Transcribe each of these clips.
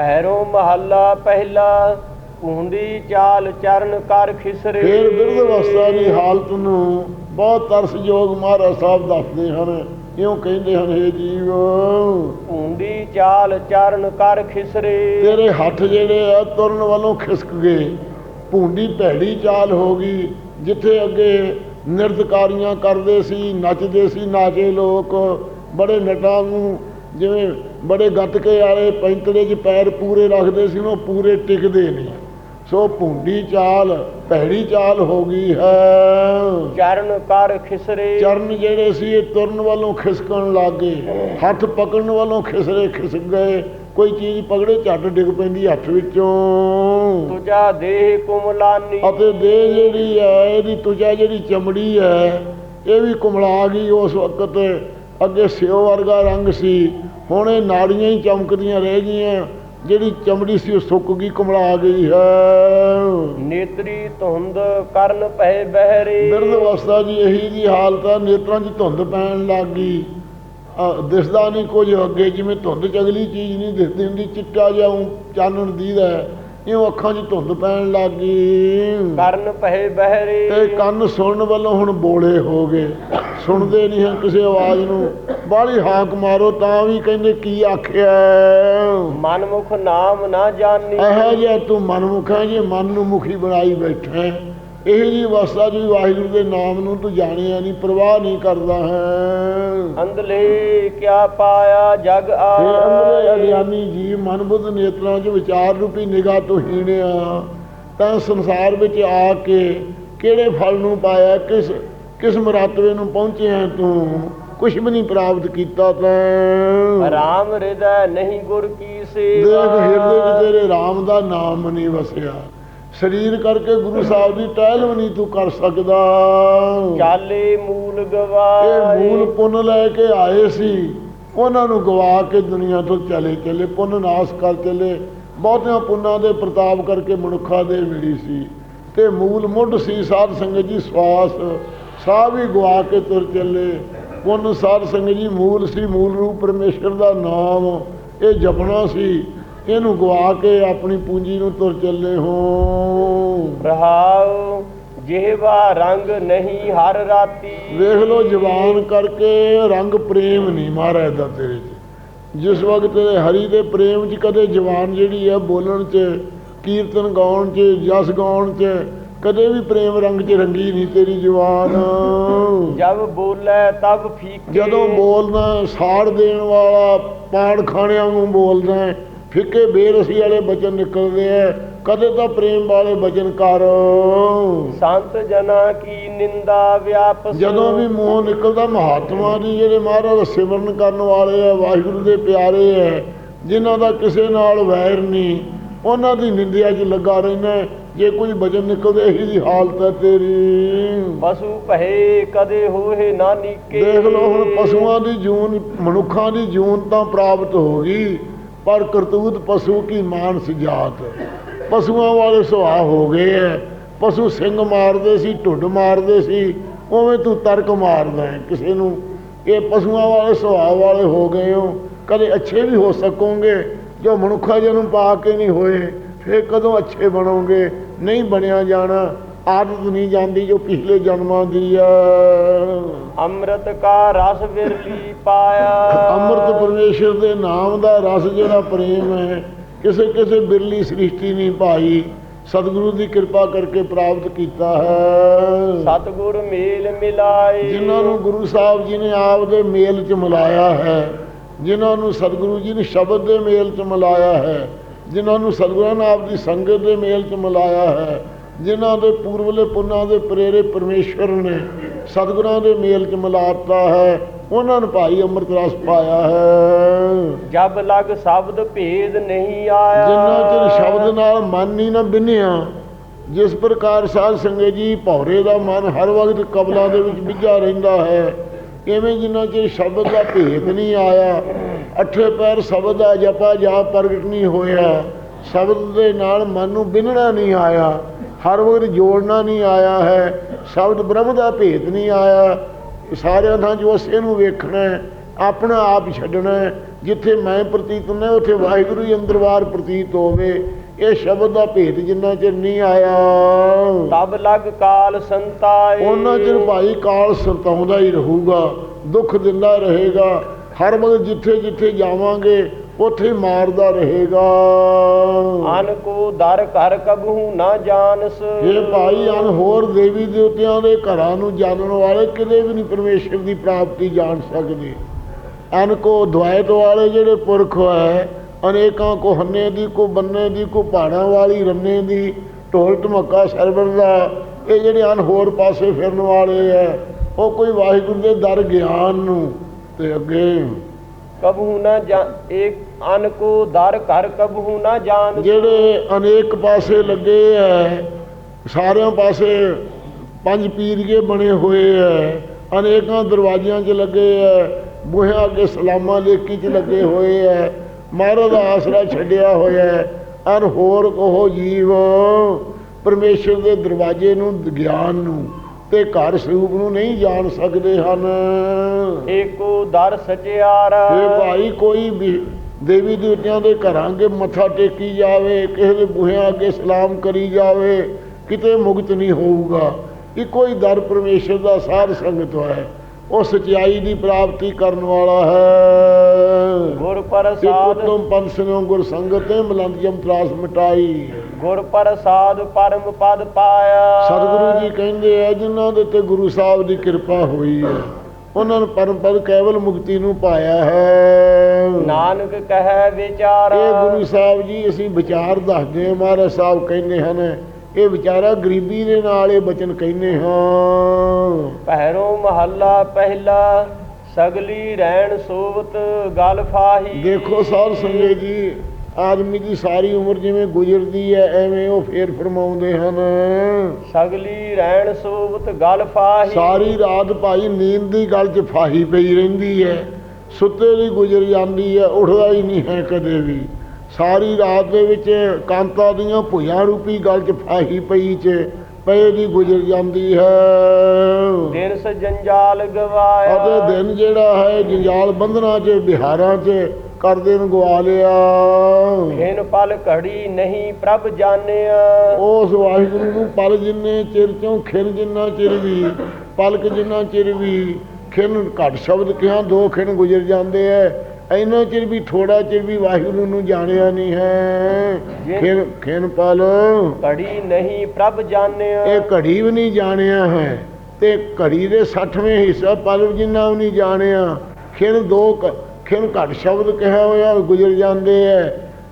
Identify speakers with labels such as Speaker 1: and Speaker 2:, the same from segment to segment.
Speaker 1: ਪਹਿਰੋ ਮਹੱਲਾ ਪਹਿਲਾ ਕੁੰਡੀ ਚਾਲ ਚਰਨ ਕਰ ਖਿਸਰੇ।
Speaker 2: ਫਿਰ ਬਿਰਧ ਅਵਸਥਾ ਦੀ ਹਾਲਤ ਨੂੰ ਬਹੁਤ ਤਰਸਯੋਗ ਮਹਾਰਾਜ ਸਾਹਿਬ ਦੱਸਦੇ ਹਨ। ਇਉਂ ਕਹਿੰਦੇ ਹਨ हे ਜੀਵ
Speaker 1: ਕੁੰਡੀ ਚਾਲ ਚਰਨ ਕਰ ਖਿਸਰੇ।
Speaker 2: ਤੇਰੇ ਹੱਥ ਜਿਹੜੇ ਆ ਤੁਰਨ ਵੱਲੋਂ ਖਿਸਕ ਗਏ। ਭੂੰਡੀ ਭੈੜੀ ਚਾਲ ਹੋ ਗਈ ਜਿੱਥੇ ਅੱਗੇ ਨਿਰਤਕਾਰੀਆਂ ਕਰਦੇ ਸੀ ਨੱਚਦੇ ਸੀ ਨਾਚੇ ਲੋਕ ਬੜੇ ਨਟਾਂ ਨੂੰ ਜਿਵੇਂ ਬੜੇ ਗੱਤਕੇ ਵਾਲੇ ਪੈਂਤੜੇ 'ਚ ਪੈਰ ਪੂਰੇ ਰੱਖਦੇ ਸੀ ਉਹ ਪੂਰੇ ਟਿਕਦੇ ਨਹੀਂ। ਸੋ ਭੂੰਡੀ ਚਾਲ ਭੈੜੀ ਚਾਲ ਹੋ ਗਈ ਹੈ।
Speaker 1: ਚਰਨ ਕਰ ਖਿਸਰੇ।
Speaker 2: ਚਰਨ ਜਿਹੜੇ ਸੀ ਇਹ ਤੁਰਨ ਵੱਲੋਂ ਖਿਸਕਣ ਲੱਗੇ ਹੱਥ ਪਕੜਨ ਵੱਲੋਂ ਖਿਸਰੇ ਖਿਸਕ ਗਏ। ਕੋਈ ਚੀਜ਼ ਪਕੜੇ ਝੱਟ ਡਿੱਗ ਪੈਂਦੀ ਹੱਥ ਵਿੱਚੋਂ।
Speaker 1: ਤੁਜਾ ਦੇਹ ਕੁਮਲਾਨੀ।
Speaker 2: ਅਤੇ ਦੇਹ ਜਿਹੜੀ ਹੈ ਇਹਦੀ ਤੁਜਾ ਜਿਹੜੀ ਚਮੜੀ ਹੈ ਇਹ ਵੀ ਕੁਮਲਾ ਗਈ ਉਸ ਵਕਤ। ਅੱਗੇ ਸਿਓ ਵਰਗਾ ਰੰਗ ਸੀ। ਹੁਣ ਇਹ ਨਾੜੀਆਂ ਹੀ ਚਮਕਦੀਆਂ ਰਹਿ ਗਈਆਂ। ਜਿਹੜੀ ਚਮੜੀ ਸੀ ਉਹ ਸੁੱਕ ਗਈ ਕੁਮਲਾ ਗਈ ਹੈ।
Speaker 1: ਨੇਤਰੀ ਧੁੰਦ ਕਰਨ ਪਹਿ ਬਹਿਰੇ।
Speaker 2: ਬਿਰਧ ਅਵਸਥਾ ਦੀ ਇਹੀ ਜੀ ਹਾਲਤ ਆ। ਨੇਤਰਾਂ 'ਚ ਧੁੰਦ ਪੈਣ ਲੱਗ ਗਈ। ਦਿਸਦਾ ਨਹੀਂ ਕੁਝ। ਅੱਗੇ ਜਿਵੇਂ ਧੁੰਦ ਚ ਅਗਲੀ ਚੀਜ਼ ਨਹੀਂ ਦਿਸਦੀ ਹੁੰਦੀ ਚਿੱਟਾ ਜਿਹਾ ਚਾਨਣ ਦੀਦਾ ਹੈ, ਇਉਂ ਅੱਖਾਂ 'ਚ ਧੁੰਦ ਪੈਣ ਲੱਗ
Speaker 1: ਕਰਨ ਪਹਿ ਬਹਿਰੇ।
Speaker 2: ਤੇ ਕੰਨ ਸੁਣਨ ਵੱਲੋਂ ਹੁਣ ਬੋਲੇ ਹੋ ਗਏ। ਸੁਣਦੇ ਨਹੀਂ ਹਨ ਕਿਸੇ ਆਵਾਜ਼ ਨੂੰ। ਬਾਹਲੀ ਹਾਕ ਮਾਰੋ ਤਾਂ ਵੀ ਕਹਿੰਦੇ ਕੀ ਆਖਿਆ।
Speaker 1: ਮਨਮੁਖ ਨਾਮ ਨਾ ਜਾਣੀ।
Speaker 2: ਇਹੋ ਜਿਹਾ ਤੂੰ ਮਨਮੁਖ ਹੈ ਜੇ ਮਨ ਨੂੰ ਮੁਖੀ ਬਣਾਈ ਬੈਠਾ ਹੈ। ਇਹ ਜੀ ਅਵਸਥਾ ਜੀ ਵਾਹਿਗੁਰੂ ਦੇ ਨਾਮ ਨੂੰ ਤੂੰ ਜਾਣਿਆ ਨਹੀਂ ਪ੍ਰਵਾਹ ਨਹੀਂ ਕਰਦਾ ਹੈ।
Speaker 1: ਅੰਧਲੇ ਕਿਆ ਪਾਇਆ ਜਗ
Speaker 2: ਤੇ ਅੰਦਰੇ ਅਗਿਆਨੀ ਜੀ ਮਨ ਬੁੱਧ ਨੇਤਰਾਂ 'ਚ ਵਿਚਾਰ ਰੂਪੀ ਨਿਗਾਹ ਤੋਂ ਹੀਣਿਆ। ਤਾਂ ਸੰਸਾਰ ਵਿੱਚ ਆ ਕੇ ਕਿਹੜੇ ਫਲ ਨੂੰ ਪਾਇਆ ਕਿਸ ਕਿਸ ਮਰਾਤਵੇ ਨੂੰ ਪਹੁੰਚਿਆ ਤੂੰ? ਕੁਛ ਵੀ ਨਹੀਂ ਪ੍ਰਾਪਤ ਕੀਤਾ ਤੈਂ।
Speaker 1: ਰਾਮ ਹਿਰਦੈ ਨਹੀਂ ਗੁਰ ਕੀ
Speaker 2: ਦੇਖ ਹਿਰਦੇ 'ਚ
Speaker 1: ਸੇਵਾ
Speaker 2: ਤੇਰੇ RAM ਦਾ ਨਾਮ ਨਹੀਂ ਵਸਿਆ। ਸਰੀਰ ਕਰਕੇ ਗੁਰੂ ਸਾਹਿਬ ਦੀ ਟਹਿਲ ਵੀ ਨਹੀਂ ਤੂੰ ਕਰ ਸਕਦਾ।
Speaker 1: ਚਾਲੇ ਮੂਲ
Speaker 2: ਇਹ
Speaker 1: ਗਵਾਏ
Speaker 2: ਮੂਲ ਪੁੰਨ ਲੈ ਕੇ ਆਏ ਸੀ। ਉਹਨਾਂ ਨੂੰ ਗਵਾ ਕੇ ਦੁਨੀਆ ਤੋਂ ਚਲੇ ਚਲੇ ਪੁੰਨ ਨਾਸ ਕਰ ਚਲੇ। ਬਹੁਤਿਆਂ ਪੁੰਨਾਂ ਦੇ ਪ੍ਰਤਾਪ ਕਰਕੇ ਮਨੁੱਖਾਂ ਦੇ ਮਿਲੀ ਸੀ। ਤੇ ਮੂਲ ਮੁੱਢ ਸੀ ਸਾਧ ਸੰਗਤ ਜੀ ਸਵਾਸ। ਸਾਹ ਵੀ ਗਵਾ ਕੇ ਤੁਰ ਚੱਲੇ। ਪੁੰਨ ਸਾਧ ਸੰਗਤ ਜੀ ਮੂਲ ਸੀ ਮੂਲ ਰੂਪ ਪਰਮੇਸ਼ਰ ਦਾ ਨਾਮ। ਇਹ ਜਪਣਾ ਸੀ। ਇਹਨੂੰ ਗਵਾ ਕੇ ਆਪਣੀ ਪੂੰਜੀ ਨੂੰ ਤੁਰ ਚੱਲੇ ਹੋ।
Speaker 1: ਰਹਾਉ ਜਿਹਵਾ ਰੰਗ ਨਹੀਂ ਹਰ ਰਾਤੀ।
Speaker 2: ਵੇਖ ਲੋ ਜਵਾਨ ਕਰਕੇ ਰੰਗ ਪ੍ਰੇਮ ਨਹੀਂ ਮਹਾਰਾਜ ਦਾ ਤੇਰੇ 'ਚ ਜਿਸ ਵਕਤ ਹਰੀ ਦੇ ਪ੍ਰੇਮ 'ਚ ਕਦੇ ਜਵਾਨ ਜਿਹੜੀ ਹੈ ਬੋਲਣ 'ਚ ਕੀਰਤਨ ਗਾਉਣ 'ਚ ਜਸ ਗਾਉਣ 'ਚ ਕਦੇ ਵੀ ਪ੍ਰੇਮ ਰੰਗ 'ਚ ਰੰਗੀ ਨਹੀਂ ਤੇਰੀ ਜਵਾਨ।
Speaker 1: ਜਬ ਬੋਲੇ ਤਬ ਫੀਕੇ।
Speaker 2: ਜਦੋਂ ਬੋਲਦਾ ਸਾੜ ਦੇਣ ਵਾਲਾ ਪਾੜ ਖਾਣਿਆਂ ਨੂੰ ਬੋਲਦਾ ਫਿੱਕੇ ਬੇਰਸੀ ਵਾਲੇ ਬਚਨ ਨਿਕਲਦੇ ਐ। ਕਦੇ ਤਾਂ ਪ੍ਰੇਮ ਵਾਲੇ ਬਚਨ ਕਰ।
Speaker 1: ਸੰਤ ਜਨਾ ਕੀ ਨਿੰਦਾ ਵਿਆਪਸ।
Speaker 2: ਜਦੋਂ ਵੀ ਮੂੰਹੋਂ ਨਿਕਲਦਾ ਮਹਾਤਮਾ ਦੀ ਜਿਹੜੇ ਮਹਾਰਾਜ ਸਿਮਰਨ ਕਰਨ ਵਾਲੇ ਆ ਵਾਹਿਗੁਰੂ ਦੇ ਪਿਆਰੇ ਆ ਜਿਨ੍ਹਾਂ ਦਾ ਕਿਸੇ ਨਾਲ ਵੈਰ ਨਹੀਂ ਉਹਨਾਂ ਦੀ ਨਿੰਦਿਆ 'ਚ ਲੱਗਾ ਰਹਿਣਾ ਜੇ ਕੋਈ ਬਚਨ ਨਿਕਲਦੇ ਇਹੀ ਦੀ ਹਾਲਤ ਹੈ ਤੇਰੀ।
Speaker 1: ਪਸ਼ੂ ਭਏ ਕਦੇ ਹੋਏ ਨਾ ਨੀਕੇ।
Speaker 2: ਦੇਖ ਲਓ ਹੁਣ ਪਸ਼ੂਆਂ ਦੀ ਜੂਨ ਮਨੁੱਖਾਂ ਦੀ ਜੂਨ ਤਾਂ ਪ੍ਰਾਪਤ ਹੋ ਗਈ। ਪਰ ਕਰਤੂਤ ਪਸ਼ੂ ਕੀ ਮਾਨਸ ਜਾਤ? ਪਸ਼ੂਆਂ ਵਾਲੇ ਸੁਭਾਅ ਹੋ ਗਏ ਐ। ਪਸ਼ੂ ਸਿੰਘ ਮਾਰਦੇ ਸੀ, ਢੁੱਡ ਮਾਰਦੇ ਸੀ, ਉਵੇਂ ਤੂੰ ਤਰਕ ਮਾਰਦਾ ਹੈ ਕਿਸੇ ਨੂੰ। ਇਹ ਪਸ਼ੂਆਂ ਵਾਲੇ ਸੁਭਾਅ ਵਾਲੇ ਹੋ ਗਏ ਹੋ। ਕਦੇ ਅੱਛੇ ਵੀ ਹੋ ਸਕੋਗੇ, ਜੋ ਮਨੁੱਖਾ ਜਨਮ ਪਾ ਕੇ ਨਹੀਂ ਹੋਏ, ਫਿਰ ਕਦੋਂ ਅੱਛੇ ਬਣੋਗੇ? ਨਹੀਂ ਬਣਿਆ ਜਾਣਾ। ਆਦਤ ਨਹੀਂ ਜਾਂਦੀ ਜੋ ਪਿਛਲੇ ਜਨਮਾਂ ਦੀ ਆ।
Speaker 1: ਅੰਮ੍ਰਿਤ ਕਾ ਰਸ ਵਿਰਲੀ ਪਾਇਆ।
Speaker 2: ਅੰਮ੍ਰਿਤ ਪਰਮੇਸ਼ਰ ਦੇ ਨਾਮ ਦਾ ਰਸ ਜਿਹੜਾ ਪ੍ਰੇਮ ਹੈ ਕਿਸੇ ਕਿਸੇ ਬਿਰਲੀ ਸ੍ਰਿਸ਼ਟੀ ਨਹੀਂ ਪਾਈ ਸਤਿਗੁਰੂ ਦੀ ਕਿਰਪਾ ਕਰਕੇ ਪ੍ਰਾਪਤ ਕੀਤਾ ਹੈ।
Speaker 1: ਸਤਗੁਰ ਮੇਲ ਮਿਲਾਏ।
Speaker 2: ਜਿਨ੍ਹਾਂ ਨੂੰ ਗੁਰੂ ਸਾਹਿਬ ਜੀ ਨੇ ਆਪ ਦੇ ਮੇਲ 'ਚ ਮਿਲਾਇਆ ਹੈ ਜਿਨ੍ਹਾਂ ਨੂੰ ਸਤਿਗੁਰੂ ਜੀ ਨੇ ਸ਼ਬਦ ਦੇ ਮੇਲ 'ਚ ਮਿਲਾਇਆ ਹੈ ਜਿਨ੍ਹਾਂ ਨੂੰ ਸਤਿਗੁਰਾਂ ਨੇ ਆਪ ਦੀ ਸੰਗਤ ਦੇ ਮੇਲ 'ਚ ਮਿਲਾਇਆ ਹੈ ਜਿਨ੍ਹਾਂ ਦੇ ਪੂਰਵਲੇ ਪੁੰਨਾਂ ਦੇ ਪ੍ਰੇਰੇ ਪਰਮੇਸ਼ਵਰ ਨੇ ਸਤਿਗੁਰਾਂ ਦੇ ਮੇਲ 'ਚ ਮਿਲਾਤਾ ਹੈ ਉਹਨਾਂ ਨੂੰ ਭਾਈ ਅੰਮ੍ਰਿਤ ਰਸ ਪਾਇਆ ਹੈ।
Speaker 1: ਜਬ ਲਗ ਸ਼ਬਦ ਭੇਦ ਨਹੀਂ ਆਇਆ।
Speaker 2: ਜਿੰਨਾ ਚਿਰ ਸ਼ਬਦ ਨਾਲ ਮਨ ਨਹੀਂ ਨਾ ਬਿਨਿਆ ਜਿਸ ਪ੍ਰਕਾਰ ਸਾਧ ਸੰਗਤ ਜੀ ਭੌਰੇ ਦਾ ਮਨ ਹਰ ਵਕਤ ਕਬਲਾਂ ਦੇ ਵਿੱਚ ਵਿਝਾ ਰਹਿੰਦਾ ਹੈ ਇਵੇਂ ਜਿੰਨਾ ਚਿਰ ਸ਼ਬਦ ਦਾ ਭੇਦ ਨਹੀਂ ਆਇਆ ਅੱਠੇ ਪੈਰ ਸ਼ਬਦ ਦਾ ਜਪਾ ਜਾ ਪ੍ਰਗਟ ਨਹੀਂ ਹੋਇਆ ਸ਼ਬਦ ਦੇ ਨਾਲ ਮਨ ਨੂੰ ਬਿਨਣਾ ਨਹੀਂ ਆਇਆ ਹਰ ਵਕਤ ਜੋੜਨਾ ਨਹੀਂ ਆਇਆ ਹੈ ਸ਼ਬਦ ਬ੍ਰਹਮ ਦਾ ਭੇਦ ਨਹੀਂ ਆਇਆ। ਸਾਰਿਆਂ ਥਾਂ ਜੋ ਉਸੇ ਨੂੰ ਵੇਖਣਾ ਹੈ, ਆਪਣਾ ਆਪ ਛੱਡਣਾ ਹੈ, ਜਿੱਥੇ ਮੈਂ ਪ੍ਰਤੀਤ ਹੁੰਦਾ ਉੱਥੇ ਵਾਹਿਗੁਰੂ ਹੀ ਅੰਦਰਵਾਰ ਪ੍ਰਤੀਤ ਹੋਵੇ। ਇਹ ਸ਼ਬਦ ਦਾ ਭੇਦ ਜਿੰਨਾ ਚਿਰ ਨਹੀਂ ਆਇਆ।
Speaker 1: ਤਬ ਲਗ ਕਾਲ ਸੰਤਾਏ।
Speaker 2: ਉਹਨਾਂ ਚਿਰ ਭਾਈ ਕਾਲ ਸਤਾਉਂਦਾ ਹੀ ਰਹੂਗਾ ਦੁੱਖ ਦਿੰਦਾ ਰਹੇਗਾ। ਹਰ ਵਕਤ ਜਿੱਥੇ ਜਿੱਥੇ ਜਾਵਾਂਗੇ ਉੱਥੇ ਮਾਰਦਾ ਰਹੇਗਾ।
Speaker 1: ਅਨ ਕੋ ਦਰ ਘਰ ਕਬਹੂ ਨਾ ਜਾਣਸ।
Speaker 2: ਇਹ ਭਾਈ ਅਨ ਹੋਰ ਦੇਵੀ ਦੇਵਤਿਆਂ ਦੇ ਘਰਾਂ ਨੂੰ ਜਾਣਨ ਵਾਲੇ ਕਿਤੇ ਵੀ ਨਹੀਂ ਪਰਮੇਸ਼ਰ ਦੀ ਪ੍ਰਾਪਤੀ ਜਾਣ ਸਕਦੇ। ਅਨ ਕੋ ਦਵਾਇਤ ਵਾਲੇ ਜਿਹੜੇ ਪੁਰਖ ਹੈ ਅਨੇਕਾਂ ਕੋ ਹੰਨੇ ਦੀ ਕੋ ਬੰਨੇ ਦੀ ਕੋ ਪਹਾੜਾਂ ਵਾਲੀ ਰੰਨੇ ਦੀ ਢੋਲ ਧਮੱਕਾ ਸਰਵਰ ਦਾ ਇਹ ਜਿਹੜੇ ਅਨ ਹੋਰ ਪਾਸੇ ਫਿਰਨ ਵਾਲੇ ਹੈ ਉਹ ਕੋਈ ਵਾਹਿਗੁਰੂ ਦੇ ਦਰ ਗਿਆਨ ਨੂੰ ਤੇ ਅੱਗੇ
Speaker 1: ਕਬਹੂ ਨਾ ਜਾ ਇੱਕ ਅਨ ਕੋ ਦਰ ਘਰ ਕਬਹੂ ਨਾ ਜਾਣ
Speaker 2: ਜਿਹੜੇ ਅਨੇਕ ਪਾਸੇ ਲੱਗੇ ਐ, ਸਾਰਿਆਂ ਪਾਸੇ ਪੰਜ ਪੀਰੀਏ ਬਣੇ ਹੋਏ ਐ, ਅਨੇਕਾਂ ਦਰਵਾਜ਼ਿਆਂ 'ਚ ਲੱਗੇ ਐ, ਬੂਹਿਆਂ ਅੱਗੇ ਸਲਾਮਾਂ ਲੇਕੀ 'ਚ ਲੱਗੇ ਹੋਏ ਐ, ਮਹਾਰਾਜ ਦਾ ਆਸਰਾ ਛੱਡਿਆ ਹੋਇਆ ਐ ਅਨ ਹੋਰ ਕਹੋ ਜੀਵ, ਪਰਮੇਸ਼ਰ ਦੇ ਦਰਵਾਜ਼ੇ ਨੂੰ, ਗਿਆਨ ਨੂੰ। ਤੇ ਘਰ ਸਰੂਪ ਨੂੰ ਨਹੀਂ ਜਾਣ ਸਕਦੇ ਹਨ।
Speaker 1: ਏਕੋ ਦਰ ਸਚਿਆਰ।
Speaker 2: ਇਹ ਭਾਈ ਕੋਈ ਵੀ ਦੇਵੀ ਦੇਵਤਿਆਂ ਦੇ ਘਰਾਂ ਅੱਗੇ ਮੱਥਾ ਟੇਕੀ ਜਾਵੇ ਕਿਸੇ ਦੇ ਬੂਹਿਆਂ ਅੱਗੇ ਸਲਾਮ ਕਰੀ ਜਾਵੇ ਕਿਤੇ ਮੁਕਤ ਨਹੀਂ ਹੋਊਗਾ। ਇੱਕੋ ਹੀ ਦਰ ਪਰਮੇਸ਼ਰ ਦਾ ਸਾਧ ਸੰਗਤ ਹੈ। ਉਹ ਸਚਾਈ ਦੀ ਪ੍ਰਾਪਤੀ ਕਰਨ ਵਾਲਾ ਹੈ।
Speaker 1: ਗੁਰ ਪ੍ਰਸਾਦ
Speaker 2: ਉਤਮ ਪੰਸਨੋਂ ਗੁਰ ਸੰਗਤੇ ਮਲੰਦ ਜਮ ਤਰਾਸ ਮਿਟਾਈ।
Speaker 1: ਗੁਰ ਪ੍ਰਸਾਦ ਪਰਮ ਪਦ ਪਾਇਆ।
Speaker 2: ਸਤਿਗੁਰੂ ਜੀ ਕਹਿੰਦੇ ਆ ਜਿਨ੍ਹਾਂ ਦੇ ਤੇ ਗੁਰੂ ਸਾਹਿਬ ਦੀ ਕਿਰਪਾ ਹੋਈ ਹੈ ਉਹਨਾਂ ਨੂੰ ਪਰਮ ਪਦ ਕੇਵਲ ਮੁਕਤੀ ਨੂੰ ਪਾਇਆ ਹੈ।
Speaker 1: ਨਾਨਕ ਕਹੈ ਵਿਚਾਰ।
Speaker 2: ਇਹ ਗੁਰੂ ਸਾਹਿਬ ਜੀ ਅਸੀਂ ਵਿਚਾਰ ਦੱਸਦੇ ਹਾਂ ਮਹਾਰਾਜ ਸਾਹਿਬ ਕਹਿੰਦੇ ਹਨ ਇਹ ਵਿਚਾਰਾ ਗਰੀਬੀ ਦੇ ਨਾਲ ਇਹ ਬਚਨ ਕਹਿੰਦੇ ਹਾਂ।
Speaker 1: ਪਹਿਰੋ ਮਹੱਲਾ ਪਹਿਲਾ ਸਗਲੀ ਰਹਿਣ ਸੋਵਤ ਗਲ ਫਾਹੀ।
Speaker 2: ਦੇਖੋ ਸਾਧ ਸੰਗਤ ਜੀ ਆਦਮੀ ਦੀ ਸਾਰੀ ਉਮਰ ਜਿਵੇਂ ਗੁਜ਼ਰਦੀ ਹੈ ਐਵੇਂ ਉਹ ਫੇਰ ਫਰਮਾਉਂਦੇ ਹਨ।
Speaker 1: ਸਗਲੀ ਰਹਿਣ ਸੋਵਤ ਗਲ ਫਾਹੀ।
Speaker 2: ਸਾਰੀ ਰਾਤ ਭਾਈ ਨੀਂਦ ਦੀ ਗੱਲ 'ਚ ਫਾਹੀ ਪਈ ਰਹਿੰਦੀ ਹੈ ਸੁੱਤੇ ਦੀ ਗੁਜ਼ਰ ਜਾਂਦੀ ਹੈ ਉੱਠਦਾ ਹੀ ਨਹੀਂ ਹੈ ਕਦੇ ਵੀ। ਸਾਰੀ ਰਾਤ ਦੇ ਵਿੱਚ ਕਾਂਤਾ ਦੀਆਂ ਭੁਜਾਂ ਰੂਪੀ ਗੱਲ 'ਚ ਫਾਹੀ ਪਈ 'ਚ ਪਏ ਦੀ ਗੁਜ਼ਰ ਜਾਂਦੀ ਹੈ।
Speaker 1: ਦਿਨ ਸ ਜੰਜਾਲ ਗਵਾਇਆ।
Speaker 2: ਅਤੇ ਦਿਨ ਜਿਹੜਾ ਹੈ ਜੰਜਾਲ ਬੰਧਨਾਂ 'ਚ ਬਿਹਾਰਾਂ 'ਚ ਕਰਦੇ ਨੂੰ ਗਵਾ ਲਿਆ।
Speaker 1: ਖਿਨ ਪਲ ਘੜੀ ਨਹੀਂ ਪ੍ਰਭ ਜਾਣਿਆ।
Speaker 2: ਉਸ ਵਾਹਿਗੁਰੂ ਨੂੰ ਪਲ ਜਿੰਨੇ ਚਿਰ ਚੋਂ ਖਿਨ ਜਿੰਨਾ ਚਿਰ ਵੀ ਪਲਕ ਜਿੰਨਾ ਚਿਰ ਵੀ ਖਿਨ ਘੱਟ ਸ਼ਬਦ ਕਿਹਾ ਦੋ ਖਿਨ ਗੁਜ਼ਰ ਜਾਂਦੇ ਐ? ਇੰਨਾ ਚਿਰ ਵੀ ਥੋੜਾ ਚਿਰ ਵੀ ਵਾਹਿਗੁਰੂ ਨੂੰ ਜਾਣਿਆ ਨਹੀਂ ਹੈ। ਖਿਨ ਖਿਨ ਪਲ।
Speaker 1: ਘੜੀ ਨਹੀਂ ਪ੍ਰਭ ਜਾਣਿਆ।
Speaker 2: ਇਹ ਘੜੀ ਵੀ ਨਹੀਂ ਜਾਣਿਆ ਹੈ ਤੇ ਘੜੀ ਦੇ 60ਵੇਂ ਹਿੱਸਾ ਪਲ ਜਿੰਨਾ ਵੀ ਨਹੀਂ ਜਾਣਿਆ। ਖਿਨ ਦੋ ਖਿਨ ਘੱਟ ਸ਼ਬਦ ਕਿਹਾ ਹੋਇਆ ਗੁਜ਼ਰ ਜਾਂਦੇ ਐ।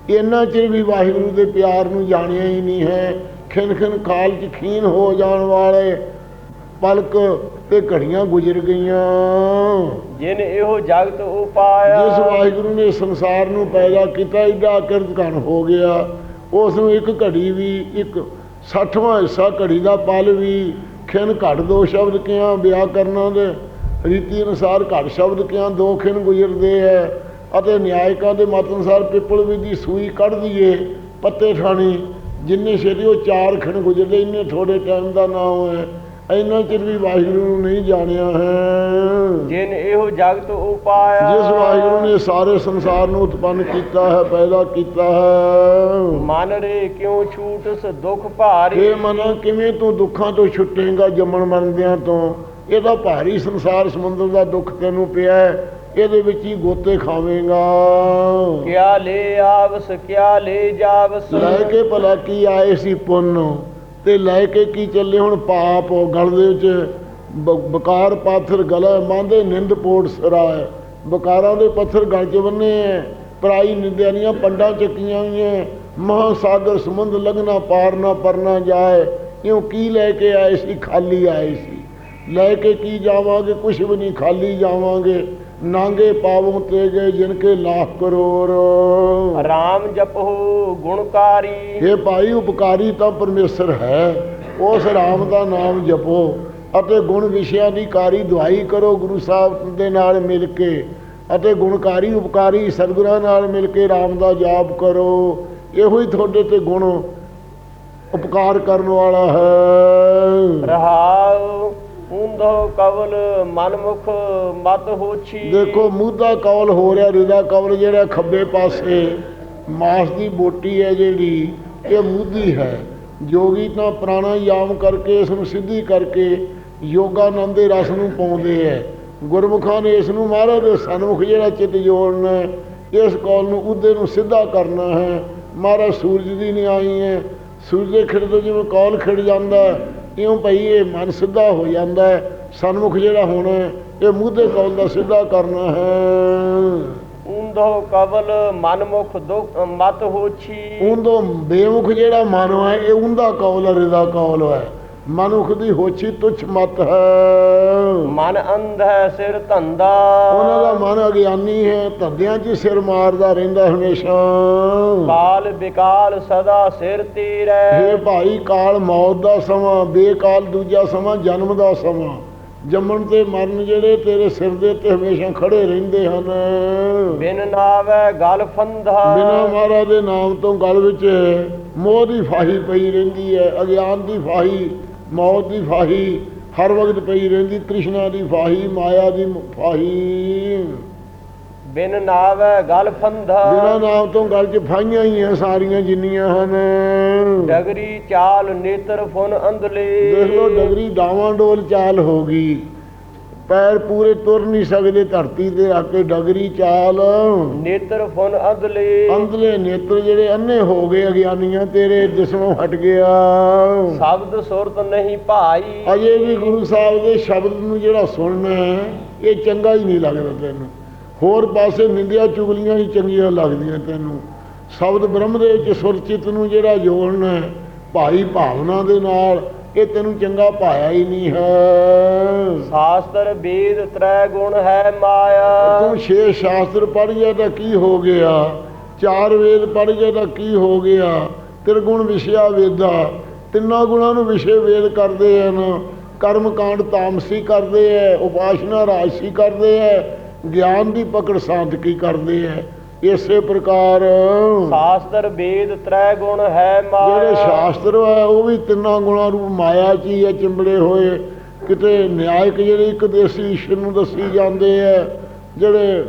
Speaker 2: ਇੰਨਾ ਚਿਰ ਵੀ ਵਾਹਿਗੁਰੂ ਦੇ ਪਿਆਰ ਨੂੰ ਜਾਣਿਆ ਹੀ ਨਹੀਂ ਹੈ। ਖਿਨ ਖਿਨ ਕਾਲ ਚ ਖੀਨ ਹੋ ਜਾਣ ਵਾਲੇ। ਪਲਕ ਤੇ ਘੜੀਆਂ ਗੁਜ਼ਰ ਗਈਆਂ।
Speaker 1: ਜਿਨ ਇਹੋ ਜਗਤ ਉਪਾਇਆ।
Speaker 2: ਜਿਸ ਵਾਹਿਗੁਰੂ ਨੇ ਸੰਸਾਰ ਨੂੰ ਪੈਦਾ ਕੀਤਾ ਏਡਾ ਕਿਰਤ ਘਣ ਹੋ ਗਿਆ। ਉਸ ਨੂੰ ਇੱਕ ਘੜੀ ਵੀ ਇੱਕ 60ਵਾਂ ਹਿੱਸਾ ਘੜੀ ਦਾ ਪਲ ਵੀ ਖਿਨ ਘੜ ਦੋ ਸ਼ਬਦ ਕਿਹਾ ਵਿਆਕਰਨਾਂ ਦੇ। ਰੀਤੀ ਅਨੁਸਾਰ ਘੜ ਸ਼ਬਦ ਕਿਹਾ ਦੋ ਖਿਨ ਗੁਜ਼ਰਦੇ ਹੈ ਅਤੇ ਨਿਆਇਕਾਂ ਦੇ ਮਤ ਅਨੁਸਾਰ ਪਿੱਪਲ ਵੀ ਦੀ ਸੂਈ ਕੱਢ ਦਈਏ। ਪੱਤੇ ਠਾਣੀ ਜਿੰਨੇ ਛੇਤੀ ਉਹ ਚਾਰ ਖਿਨ ਗੁਜ਼ਰਦੇ ਇੰਨੇ ਥੋੜੇ ਟਾਈਮ ਦਾ ਨਾਮ ਹੈ ਇੰਨਾ ਚਿਰ ਵੀ ਵਾਹਿਗੁਰੂ ਨੂੰ ਨਹੀਂ ਜਾਣਿਆ ਹੈ।
Speaker 1: ਜਿਨ ਇਹੋ ਜਗਤ ਉਪਾਇਆ।
Speaker 2: ਜਿਸ ਵਾਹਿਗੁਰੂ ਨੇ ਸਾਰੇ ਸੰਸਾਰ ਨੂੰ ਉਤਪੰਨ ਕੀਤਾ ਹੈ ਪੈਦਾ ਕੀਤਾ ਹੈ।
Speaker 1: ਮਨ ਰੇ ਕਿਉ ਛੂਟਸ ਦੁਖ ਭਾਰੀ?
Speaker 2: ਇਹ ਮਨਾ ਕਿਵੇਂ ਤੂੰ ਦੁੱਖਾਂ ਤੋਂ ਛੁੱਟੇਗਾ ਜੰਮਣ ਮਰਦਿਆਂ ਤੋਂ? ਇਹਦਾ ਭਾਰੀ ਸੰਸਾਰ ਸਮੁੰਦਰ ਦਾ ਦੁੱਖ ਤੈਨੂੰ ਪਿਆ ਹੈ, ਇਹਦੇ ਵਿੱਚ ਹੀ ਗੋਤੇ ਖਾਵੇਂਗਾ।
Speaker 1: ਕਿਆ ਲੈ ਆਵਸ ਕਿਆ ਲੈ ਜਾਵਸ?
Speaker 2: ਲੈ ਕੇ ਭਲਾ ਕੀ ਆਏ ਸੀ ਪੁੰਨ? ਤੇ ਲੈ ਕੇ ਕੀ ਚੱਲੇ ਹੁਣ ਪਾਪ ਗਲ ਦੇ ਵਿੱਚ ਬ- ਬਕਾਰ ਪਾਥਰ ਗਲਾ ਮੰਦੇ ਨਿੰਦ ਪੋਟ ਸਰਾ ਬਕਾਰਾਂ ਦੇ ਪੱਥਰ ਗਲ 'ਚ ਬੰਨੇ ਐ ਪਰਾਈ ਨਿੰਦਿਆਂ ਦੀਆਂ ਪੰਡਾਂ ਚੱਕੀਆਂ ਹੋਈਆਂ ਮਹਾਸਾਗਰ ਸਮੁੰਦ ਲਗਣਾ ਪਾਰ ਨਾ ਪਰਨਾ ਜਾਏ ਕਿਉਂ ਕੀ ਲੈ ਕੇ ਆਏ ਸੀ, ਖਾਲੀ ਆਏ ਸੀ। ਲੈ ਕੇ ਕੀ ਜਾਵਾਂਗੇ? ਕੁਛ ਵੀ ਨਹੀਂ ਖਾਲੀ ਜਾਵਾਂਗੇ। ਨਾਂਗੇ ਪਾਵੋਂ ਤੇ ਗਏ ਜਿਨ ਕੇ ਲੱਖ ਕਰੋੜ।
Speaker 1: ਰਾਮ ਜਪੋ ਗੁਣਕਾਰੀ।
Speaker 2: ਇਹ ਭਾਈ ਉਪਕਾਰੀ ਤਾਂ ਪਰਮੇਸ਼ਰ ਹੈ। ਉਸ ਰਾਮ ਦਾ ਨਾਮ ਜਪੋ ਅਤੇ ਗੁਣ ਵਿਸ਼ਿਆਂ ਦੀ ਕਾਰੀ ਦੁਆਈ ਕਰੋ ਗੁਰੂ ਸਾਹਿਬ ਦੇ ਨਾਲ ਮਿਲ ਕੇ ਅਤੇ ਗੁਣਕਾਰੀ ਉਪਕਾਰੀ ਸਤਿਗੁਰਾਂ ਨਾਲ ਮਿਲ ਕੇ ਰਾਮ ਦਾ ਜਾਪ ਕਰੋ। ਇਹੋ ਹੀ ਤੁਹਾਡੇ ਤੇ ਗੁਣ ਉਪਕਾਰ ਕਰਨ ਵਾਲਾ ਹੈ।
Speaker 1: ਰਹਾਉ ਊਂਧੋ ਕਵਲ ਮਨਮੁਖ ਮਤ ਹੋਛੀ।
Speaker 2: ਦੇਖੋ ਮੂਧਾ ਕੌਲ ਹੋ ਰਿਹਾ ਰਿਦਾ ਕੌਲ ਜਿਹੜਾ ਖੱਬੇ ਪਾਸੇ, ਮਾਸ ਦੀ ਬੋਟੀ ਹੈ ਜਿਹੜੀ, ਇਹ ਮੂਧੀ ਹੈ। ਜੋਗੀ ਤਾਂ ਪ੍ਰਾਣਾਯਾਮ ਕਰਕੇ, ਇਸ ਨੂੰ ਸਿੱਧੀ ਕਰਕੇ ਯੋਗਾਨੰਦ ਦੇ ਰਸ ਨੂੰ ਪਾਉਂਦੇ ਹੈ। ਗੁਰਮੁਖਾਂ ਨੇ ਇਸ ਨੂੰ ਮਹਾਰਾਜ ਦੇ ਸਨਮੁਖ ਜਿਹੜਾ ਚਿੱਤ ਜੋੜਨਾ ਇਸ ਕੌਲ ਨੂੰ ਉਦੇ ਨੂੰ ਸਿੱਧਾ ਕਰਨਾ ਹੈ। ਮਹਾਰਾਜ ਸੂਰਜ ਦੀ ਨਹੀਂ ਆਈ ਹੈ। ਸੂਰਜ ਦੇ ਖਿੜ ਤੋਂ ਜਿਵੇਂ ਕੌਲ ਖਿੜ ਜਾਂਦਾ ਇਉਂ ਭਈ ਇਹ ਮਨ ਸਿੱਧਾ ਹੋ ਜਾਂਦਾ ਹੈ? ਸਨਮੁਖ ਜਿਹੜਾ ਹੋਣਾ ਇਹ ਮੂਧੇ ਕੌਲ ਦਾ ਸਿੱਧਾ ਕਰਨਾ ਹੈ।
Speaker 1: ਊਂਧੋ ਕਵਲ ਮਨਮੁਖ ਦੁਖ ਮਤ ਹੋਛੀ।
Speaker 2: ਉਹਦੋਂ ਬੇਮੁਖ ਜਿਹੜਾ ਮਨ ਹੈ ਇਹ ਉਹਦਾ ਕੌਲ ਰਿਦਾ ਕੌਲ ਹੈ। ਮਨੁੱਖ ਦੀ ਹੋਛੀ ਤੁਛ ਮਤ ਹੈ।
Speaker 1: ਮਨ ਅੰਧ ਹੈ ਸਿਰ ਧੰਦਾ।
Speaker 2: ਉਹਨਾਂ ਦਾ ਮਨ ਅਗਿਆਨੀ ਹੈ ਧੰਦਿਆਂ 'ਚ ਸਿਰ ਮਾਰਦਾ ਰਹਿੰਦਾ ਹਮੇਸ਼ਾ।
Speaker 1: ਕਾਲ ਬਿਕਾਲ ਸਦਾ ਸਿਰ ਤੀਰੈ।
Speaker 2: ਇਹ ਭਾਈ ਕਾਲ ਮੌਤ ਦਾ ਸਮਾਂ ਬੇਕਾਲ ਦੂਜਾ ਸਮਾਂ ਜਨਮ ਦਾ ਸਮਾਂ। ਜੰਮਣ ਤੇ ਮਰਨ ਜਿਹੜੇ ਤੇਰੇ ਸਿਰ ਦੇ ਉੱਤੇ ਹਮੇਸ਼ਾ ਖੜੇ ਰਹਿੰਦੇ ਹਨ।
Speaker 1: ਬਿਨ ਨਾਵੈ ਗਲ ਫੰਧਾ।
Speaker 2: ਬਿਨਾ ਮਹਾਰਾਜ ਦੇ ਨਾਮ ਤੋਂ ਗਲ ਵਿੱਚ ਮੋਹ ਦੀ ਫਾਹੀ ਪਈ ਰਹਿੰਦੀ ਹੈ ਅਗਿਆਨ ਦੀ ਫਾਹੀ ਮੌਤ ਦੀ ਫਾਹੀ ਹਰ ਵਕਤ ਪਈ ਰਹਿੰਦੀ ਤ੍ਰਿਸ਼ਨਾ ਦੀ ਫਾਹੀ ਮਾਇਆ ਦੀ ਫਾਹੀ।
Speaker 1: ਬਿਨ ਨਾਵੈ ਗਲ ਫੰਧਾ
Speaker 2: ਬਿਨਾ ਨਾਮ ਤੋਂ ਗਲ 'ਚ ਫਾਈਆਂ ਹੀ ਹੈ ਸਾਰੀਆਂ ਜਿੰਨੀਆਂ ਹਨ।
Speaker 1: ਡਗਰੀ ਚਾਲ ਨੇਤਰ ਫੁਨ ਅੰਧਲੇ।
Speaker 2: ਦੇਖ ਲਓ ਡਗਰੀ ਡਾਵਾਂ ਡੋਲ ਚਾਲ ਹੋ ਗਈ। ਪੈਰ ਪੂਰੇ ਤੁਰ ਨਹੀਂ ਸਕਦੇ ਧਰਤੀ ਤੇ ਆ ਕੇ ਡਗਰੀ ਚਾਲ।
Speaker 1: ਨੇਤਰ ਫੁਨ ਅੰਧਲੇ।
Speaker 2: ਅੰਧਲੇ ਨੇਤਰ ਜਿਹੜੇ ਅੰਨੇ ਹੋ ਗਏ ਅਗਿਆਨੀਆਂ ਤੇਰੇ ਦਿਸਣੋਂ ਹਟ ਗਿਆ।
Speaker 1: ਸ਼ਬਦ ਸੁਰਤ ਨਹੀਂ ਭਾਈ।
Speaker 2: ਅਜੇ ਵੀ ਗੁਰੂ ਸਾਹਿਬ ਦੇ ਸ਼ਬਦ ਨੂੰ ਜਿਹੜਾ ਸੁਣਨਾ ਇਹ ਚੰਗਾ ਹੀ ਨਹੀਂ ਲੱਗਦਾ ਤੈਨੂੰ। ਹੋਰ ਪਾਸੇ ਨਿੰਦਿਆ ਚੁਗਲੀਆਂ ਹੀ ਚੰਗੀਆਂ ਲੱਗਦੀਆਂ ਤੈਨੂੰ। ਸ਼ਬਦ ਬ੍ਰਹਮ ਦੇ ਵਿੱਚ ਸੁਰਚਿਤ ਨੂੰ ਜਿਹੜਾ ਜੋੜਨਾ ਭਾਈ ਭਾਵਨਾ ਦੇ ਨਾਲ ਇਹ ਤੈਨੂੰ ਚੰਗਾ ਪਾਇਆ ਹੀ ਨਹੀਂ ਹੈ।
Speaker 1: ਸ਼ਾਸਤਰ ਵੇਦ ਤ੍ਰੈ ਗੁਣ ਹੈ ਮਾਇਆ।
Speaker 2: ਤੂੰ ਛੇ ਸ਼ਾਸਤਰ ਪੜ੍ਹ ਗਿਆ ਤਾਂ ਕੀ ਹੋ ਗਿਆ? ਚਾਰ ਵੇਦ ਪੜ੍ਹ ਗਿਆ ਤਾਂ ਕੀ ਹੋ ਗਿਆ? ਤਿਰਗੁਣ ਵਿਸ਼ਿਆ ਵੇਦਾ ਤਿੰਨਾਂ ਗੁਣਾਂ ਨੂੰ ਵਿਸ਼ੇ ਵੇਦ ਕਰਦੇ ਹਨ। ਕਰਮ ਕਾਂਡ ਤਾਮਸੀ ਕਰਦੇ ਐ ਉਪਾਸ਼ਨਾ ਰਾਜਸੀ ਐ ਗਿਆਨ ਦੀ ਪਕੜ ਸਾਧਕੀ ਕਰਦੇ ਐ। ਇਸੇ ਪ੍ਰਕਾਰ
Speaker 1: ਸ਼ਾਸਤਰ ਵੇਦ ਤ੍ਰੈ ਗੁਣ ਹੈ ਮਾਇਆ।
Speaker 2: ਜਿਹੜੇ ਸ਼ਾਸਤਰ ਹੈ ਉਹ ਵੀ ਤਿੰਨਾਂ ਗੁਣਾਂ ਰੂਪ ਮਾਇਆ ਚ ਹੀ ਹੈ ਚਿੰਬੜੇ ਹੋਏ। ਕਿਤੇ ਨਿਆਇਕ ਜਿਹੜੇ ਇੱਕ ਦੇਸੀ ਈਸ਼ਵਰ ਨੂੰ ਦੱਸੀ ਜਾਂਦੇ ਐ ਜਿਹੜੇ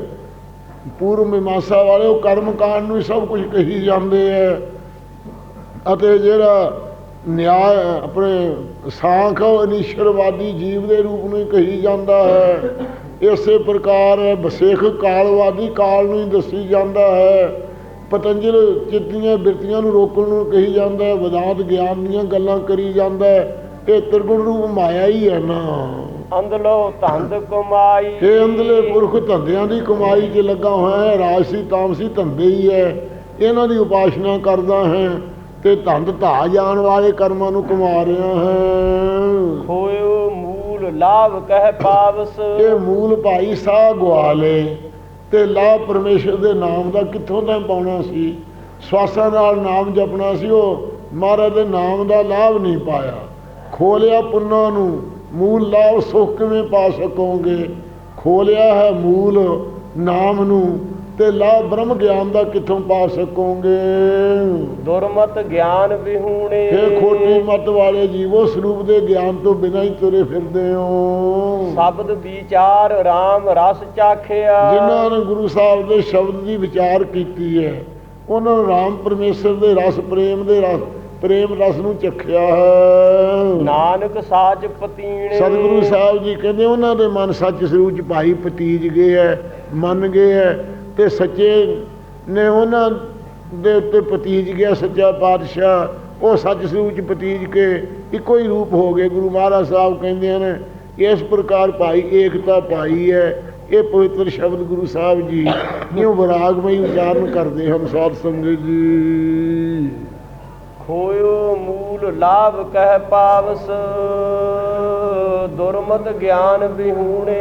Speaker 2: ਪੂਰਵ ਮੀਮਾਂਸਾ ਵਾਲੇ ਉਹ ਕਰਮ ਕਾਂਡ ਨੂੰ ਸਭ ਕੁਝ ਕਹੀ ਜਾਂਦੇ ਐ ਅਤੇ ਜਿਹੜਾ ਨਿਆਂ ਆਪਣੇ ਸਾਂਖ ਉਹ ਅਨੀਸ਼ਵਰਵਾਦੀ ਜੀਵ ਦੇ ਰੂਪ ਨੂੰ ਕਹੀ ਜਾਂਦਾ ਹੈ। ਇਸੇ ਪ੍ਰਕਾਰ ਬਸੇਖ ਕਾਲਵਾਦੀ ਕਾਲ ਨੂੰ ਹੀ ਦੱਸੀ ਜਾਂਦਾ ਹੈ। ਪਤੰਜਲ ਚਿੱਤੀਆਂ ਬਿਰਤੀਆਂ ਨੂੰ ਰੋਕਣ ਨੂੰ ਕਹੀ ਜਾਂਦਾ ਹੈ। ਵਿਦਾਂਤ ਗਿਆਨ ਦੀਆਂ ਗੱਲਾਂ ਕਰੀ ਜਾਂਦਾ ਹੈ। ਇਹ ਤਿਰਗੁਣ ਰੂਪ ਮਾਇਆ ਹੀ ਹੈ ਨਾ।
Speaker 1: ਅੰਧਲੋ ਧੰਦ ਕਮਾਈ।
Speaker 2: ਇਹ ਅੰਦਲੇ ਪੁਰਖ ਧੰਦਿਆਂ ਦੀ ਕਮਾਈ 'ਚ ਲੱਗਾ ਹੋਇਆ ਹੈ। ਰਾਜਸੀ ਤਾਮਸੀ ਧੰਦੇ ਹੀ ਹੈ। ਇਹਨਾਂ ਦੀ ਉਪਾਸਨਾ ਕਰਦਾ ਹੈ ਤੇ ਧੰਦ ਧਾ ਜਾਣ ਵਾਲੇ ਕਰਮਾਂ ਨੂੰ ਕਮਾ ਰਿਹਾ ਹੈ।
Speaker 1: ਮੂਲ ਲਾਭ ਕਹਿ ਪਾਵਸ।
Speaker 2: ਇਹ ਮੂਲ ਭਾਈ ਸਾਹ ਗਵਾ ਤੇ ਲਾਭ ਪਰਮੇਸ਼ਰ ਦੇ ਨਾਮ ਦਾ ਕਿੱਥੋਂ ਤਾਂ ਪਾਉਣਾ ਸੀ? ਸਵਾਸਾਂ ਨਾਲ ਨਾਮ ਜਪਣਾ ਸੀ, ਉਹ ਮਹਾਰਾਜ ਦੇ ਨਾਮ ਦਾ ਲਾਭ ਨਹੀਂ ਪਾਇਆ। ਖੋਲਿਆ ਪੁੰਨਾਂ ਨੂੰ, ਮੂਲ ਲਾਭ ਸੁਖ ਕਿਵੇਂ ਪਾ ਸਕੋਗੇ? ਖੋਲਿਆ ਹੈ ਮੂਲ ਨਾਮ ਨੂੰ ਤੇ ਲਾਭ ਬ੍ਰਹਮ ਗਿਆਨ ਦਾ ਕਿੱਥੋਂ ਪਾ ਸਕੋਗੇ?
Speaker 1: ਦੁਰਮਤ ਗਿਆਨ ਵਿਹੂਣੇ।
Speaker 2: ਇਹ ਖੋਟੀ ਮਤ ਵਾਲੇ ਜੀਵੋ ਸਰੂਪ ਦੇ ਗਿਆਨ ਤੋਂ ਬਿਨਾਂ ਹੀ ਤੁਰੇ ਫਿਰਦੇ ਹੋ।
Speaker 1: ਸ਼ਬਦ ਵਿਚਾਰ RAM ਰਸ ਚਾਖਿਆ।
Speaker 2: ਜਿਨ੍ਹਾਂ ਨੇ ਗੁਰੂ ਸਾਹਿਬ ਦੇ ਸ਼ਬਦ ਦੀ ਵਿਚਾਰ ਕੀਤੀ ਹੈ ਉਹਨਾਂ ਨੂੰ ਰਾਮ ਪਰਮੇਸ਼ਰ ਦੇ ਰਸ ਪ੍ਰੇਮ ਦੇ ਰਸ ਪ੍ਰੇਮ ਰਸ ਨੂੰ ਚਖਿਆ ਹੈ।
Speaker 1: ਨਾਨਕ ਸਾਚ ਪਤੀਣੇ।
Speaker 2: ਸਤਿਗੁਰੂ ਸਾਹਿਬ ਜੀ ਕਹਿੰਦੇ ਉਹਨਾਂ ਦੇ ਮਨ ਸੱਚ ਸਰੂਪ ਚ ਭਾਈ ਪਤੀਜ ਗਏ ਹੈ ਮੰਨ ਗਏ ਹੈ ਤੇ ਸੱਚੇ ਨੇ ਉਹਨਾਂ ਦੇ ਉੱਤੇ ਪਤੀਜ ਗਿਆ ਸੱਚਾ ਪਾਤਸ਼ਾਹ। ਉਹ ਸੱਚ ਸਰੂਪ ਚ ਪਤੀਜ ਕੇ ਇੱਕੋ ਹੀ ਰੂਪ ਹੋ ਗਏ। ਗੁਰੂ ਮਹਾਰਾਜ ਸਾਹਿਬ ਕਹਿੰਦੇ ਨੇ ਇਸ ਪ੍ਰਕਾਰ ਭਾਈ ਏਕਤਾ ਪਾਈ ਹੈ। ਇਹ ਪਵਿੱਤਰ ਸ਼ਬਦ ਗੁਰੂ ਸਾਹਿਬ ਜੀ ਨਿਉ ਵਿਰਾਗਮਈ ਉਚਾਰਨ ਕਰਦੇ ਹਨ। ਸਾਧ ਸੰਗਤ ਜੀ।
Speaker 1: ਖੋਇਓ ਮੂਲ ਲਾਭ ਕਹਿ ਪਾਵਸ, ਦੁਰਮਤ ਗਿਆਨ ਵਿਹੂਣੇ।